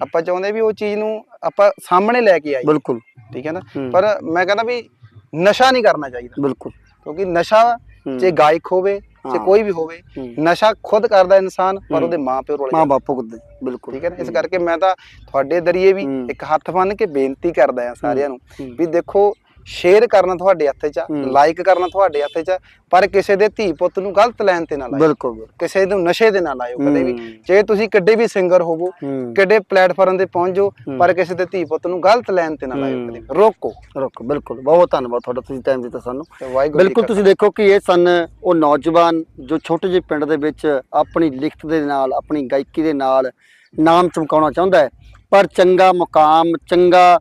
ਆਪਾਂ ਚਾਹੁੰਦੇ ਵੀ ਉਹ ਚੀਜ਼ ਨੂੰ ਆਪਾਂ ਸਾਹਮਣੇ ਲੈ ਕੇ ਆਈਏ। ਬਿਲਕੁਲ। ਠੀਕ ਹੈ ਨਾ। ਪਰ ਮੈਂ ਕਹਿੰਦਾ ਵੀ ਨਸ਼ਾ ਨਹੀਂ ਕਰਨਾ ਚਾਹੀਦਾ। ਬਿਲਕੁਲ। ਕਿਉਂਕਿ ਨਸ਼ਾ। ਜੇ ਗਾਇਕ ਹੋਵੇ ਤੇ ਹਾਂ। ਕੋਈ ਵੀ ਹੋਵੇ। ਨਸ਼ਾ ਖੁਦ ਕਰਦਾ ਇਨਸਾਨ ਪਰ। ਉਹਦੇ ਮਾਪਿਓ ਰੋਲ ਮਾਂ ਬਾਪੂ ਕੁੱਦੇ ਬਿਲਕੁਲ ਠੀਕ ਹੈ ਨਾ ਇਸ ਕਰਕੇ ਮੈਂ ਤਾਂ ਤੁਹਾਡੇ ਦਰਿਏ ਵੀ। ਇੱਕ ਹੱਥ ਬੰਨ ਕੇ ਬੇਨਤੀ ਕਰਦਾ ਆ ਸਾਰਿਆਂ ਨੂੰ। ਵੀ ਦੇਖੋ ਸ਼ੇਅਰ ਕਰਨਾ ਤੁਹਾਡੇ ਹੱਥ 'ਚ ਆ। ਲਾਈਕ ਕਰਨਾ ਤੁਹਾਡੇ ਹੱਥ 'ਚ ਆ ਪਰ ਕਿਸੇ ਦੇ ਧੀ ਪੁੱਤ ਨੂੰ ਗਲਤ ਲਾਈਨ ਤੇ ਨਾ ਲਾਇਓ ਬਿਲਕੁਲ। ਕਿਸੇ ਨੂੰ ਨਸ਼ੇ ਦੇ ਨਾ ਲਾਇਓ ਕਦੇ ਵੀ। ਜੇ ਤੁਸੀਂ ਕਿੱਡੇ ਵੀ ਸਿੰਗਰ ਹੋਵੋ ਕਿੱਡੇ ਪਲੇਟਫਾਰਮ ਤੇ ਪਹੁੰਚ ਜਾਓ। ਪਰ ਕਿਸੇ ਦੇ ਧੀ ਪੁੱਤ ਨੂੰ ਗਲਤ ਲਾਈਨ ਤੇ ਨਾ ਲਾਇਓ। ਕਦੇ ਰੋਕੋ ਰੁਕ ਬਿਲਕੁਲ ਬਹੁਤ ਧੰਨਵਾਦ ਤੁਹਾਡਾ ਤੁਸੀਂ ਟਾਈਮ ਦਿੱਤਾ ਸਾਨੂੰ ਬਿਲਕੁਲ ਤੁਸੀਂ ਦੇਖੋ ਕਿ ਇਹ ਸਨ ਉਹ ਨੌਜਵਾਨ ਜੋ ਛੋਟੇ ਜਿਹੇ ਪਿੰਡ ਦੇ ਵਿੱਚ ਆਪਣੀ ਲਿਖਤ ਦੇ ਨਾਲ ਆਪਣੀ ਗਾਇਕੀ ਦੇ ਨਾਲ ਨਾਮ ਚਮਕਾਉਣਾ ਚਾਹੁੰਦਾ ਹੈ ਪਰ ਚੰਗਾ ਮੁਕਾਮ ਚੰਗਾ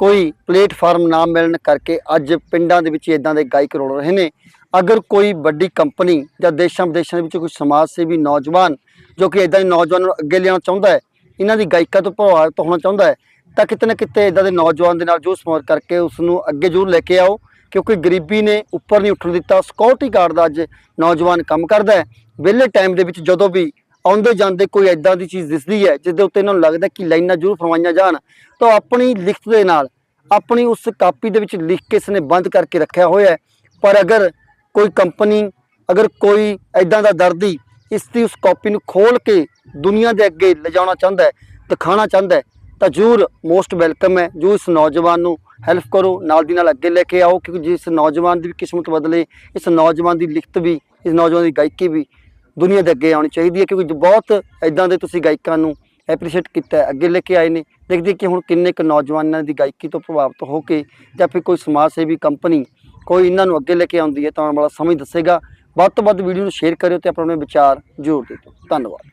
ਕੋਈ ਪਲੇਟਫਾਰਮ ਨਾ ਮਿਲਣ ਕਰਕੇ ਅੱਜ ਪਿੰਡਾਂ ਦੇ ਵਿੱਚ ਇਦਾਂ ਦੇ ਗਾਇਕ ਰੋਲ ਰਹੇ ਨੇ। ਅਗਰ ਕੋਈ ਵੱਡੀ ਕੰਪਨੀ ਜਾਂ ਦੇਸ਼ਾਂ ਵਿਦੇਸ਼ਾਂ ਦੇ ਵਿੱਚ ਕੋਈ ਸਮਾਜ ਸੇਵੀ ਨੌਜਵਾਨ ਜੋ ਕਿ ਇਦਾਂ ਦੇ ਨੌਜਵਾਨਾਂ ਨੂੰ ਅੱਗੇ ਲਿਆਉਣਾ ਚਾਹੁੰਦਾ ਹੈ, ਇਹਨਾਂ ਦੀ ਗਾਇਕਾ ਤੋਂ ਪ੍ਰਭਾਵਿਤ ਹੋਣਾ ਚਾਹੁੰਦਾ ਹੈ, ਤਾਂ ਕਿਤੇ ਨਾ ਕਿਤੇ ਇਦਾਂ ਦੇ ਨੌਜਵਾਨ ਦੇ ਨਾਲ ਜੋ ਸਮਰ ਕਰਕੇ ਉਸ ਨੂੰ ਅੱਗੇ ਜ਼ਰੂਰ ਲੈ ਕੇ ਆਓ, ਕਿਉਂਕਿ ਗਰੀਬੀ ਨੇ ਉੱਪਰ ਨਹੀਂ ਉੱਠਣ ਦਿੱਤਾ ਸਿਕਿਉਰਿਟੀ ਗਾਰਡ ਦਾ ਅੱਜ ਨੌਜਵਾਨ ਕੰਮ ਕਰਦਾ ਹੈ। ਵਿਹਲੇ ਟਾਈਮ ਦੇ ਵਿੱਚ ਜਦੋਂ ਵੀ ਆਉਂਦੇ ਜਾਂਦੇ ਕੋਈ ਐਦਾਂ ਦੀ ਚੀਜ਼ ਦਿਸਦੀ ਹੈ, ਜਿਹਦੇ ਉੱਤੇ ਇਹਨਾਂ ਨੂੰ ਲੱਗਦਾ ਕਿ ਲਾਈਨਾਂ ਜ਼ਰੂਰ ਫਰਮਾਈਆਂ ਜਾਣ, ਤਾਂ ਆਪਣੀ ਲਿਖਤ ਦੇ ਨਾਲ, ਆਪਣੀ ਉਸ ਕਾਪੀ ਦੇ ਵਿੱਚ ਲਿਖ ਕੇ ਇਸਨੇ ਬੰਦ ਕਰਕੇ ਰੱਖਿਆ ਹੋਇਆ ਹੈ। ਪਰ ਅਗਰ ਕੋਈ ਕੰਪਨੀ, ਅਗਰ ਕੋਈ ਐਦਾਂ ਦਾ ਦਰਦੀ ਇਸ ਦੀ ਉਸ ਕਾਪੀ ਨੂੰ ਖੋਲ ਕੇ ਦੁਨੀਆ ਦੇ ਅੱਗੇ ਲਿਜਾਉਣਾ ਚਾਹੁੰਦਾ ਹੈ, ਦਿਖਾਉਣਾ ਚਾਹੁੰਦਾ ਹੈ, ਤਾਂ ਜ਼ਰੂਰ ਮੋਸਟ ਵੈਲਕਮ ਹੈ। ਜੋ ਇਸ ਨੌਜਵਾਨ ਨੂੰ ਹੈਲਪ ਕਰੋ, ਨਾਲ ਦੀ ਨਾਲ ਅੱਗੇ ਲੈ ਕੇ ਆਓ, ਕਿਉਂਕਿ ਜਿਸ ਨੌਜਵਾਨ ਦੀ ਵੀ ਕਿਸਮਤ ਬਦਲੇ, ਇਸ ਨੌਜਵਾਨ ਦੀ ਲਿਖਤ ਵੀ, ਇਸ ਨੌਜਵਾਨ ਦੀ ਗਾਇਕੀ ਵੀ ਦੁਨੀਆ ਦੇ ਅੱਗੇ ਆਉਣੀ ਚਾਹੀਦੀ ਹੈ, ਕਿਉਂਕਿ ਬਹੁਤ ਇਦਾਂ ਦੇ ਤੁਸੀਂ ਗਾਇਕਾਂ ਨੂੰ ਐਪਰੀਸ਼ੀਏਟ ਕੀਤਾ ਅੱਗੇ ਲੈ ਕੇ ਆਏ ਨੇ, ਦੇਖਦੇ ਕਿ ਹੁਣ ਕਿੰਨੇ ਕੁ ਨੌਜਵਾਨਾਂ ਦੀ ਗਾਇਕੀ ਤੋਂ ਪ੍ਰਭਾਵਿਤ ਹੋ ਕੇ ਜਾਂ ਫਿਰ ਕੋਈ ਸਮਾਜ ਸੇਵੀ ਕੰਪਨੀ ਕੋਈ ਇਹਨਾਂ ਨੂੰ ਅੱਗੇ ਲੈ ਕੇ ਆਉਂਦੀ ਹੈ ਤਾਂ ਆਉਣ ਵਾਲਾ ਸਮਝ ਦੱਸੇਗਾ। ਵੱਧ ਤੋਂ ਵੱਧ ਵੀਡੀਓ ਨੂੰ ਸ਼ੇਅਰ ਕਰਿਓ ਤੇ ਆਪਣੇ ਵਿਚਾਰ ਜ਼ਰੂਰ ਦਿਓ ਧੰਨਵਾਦ।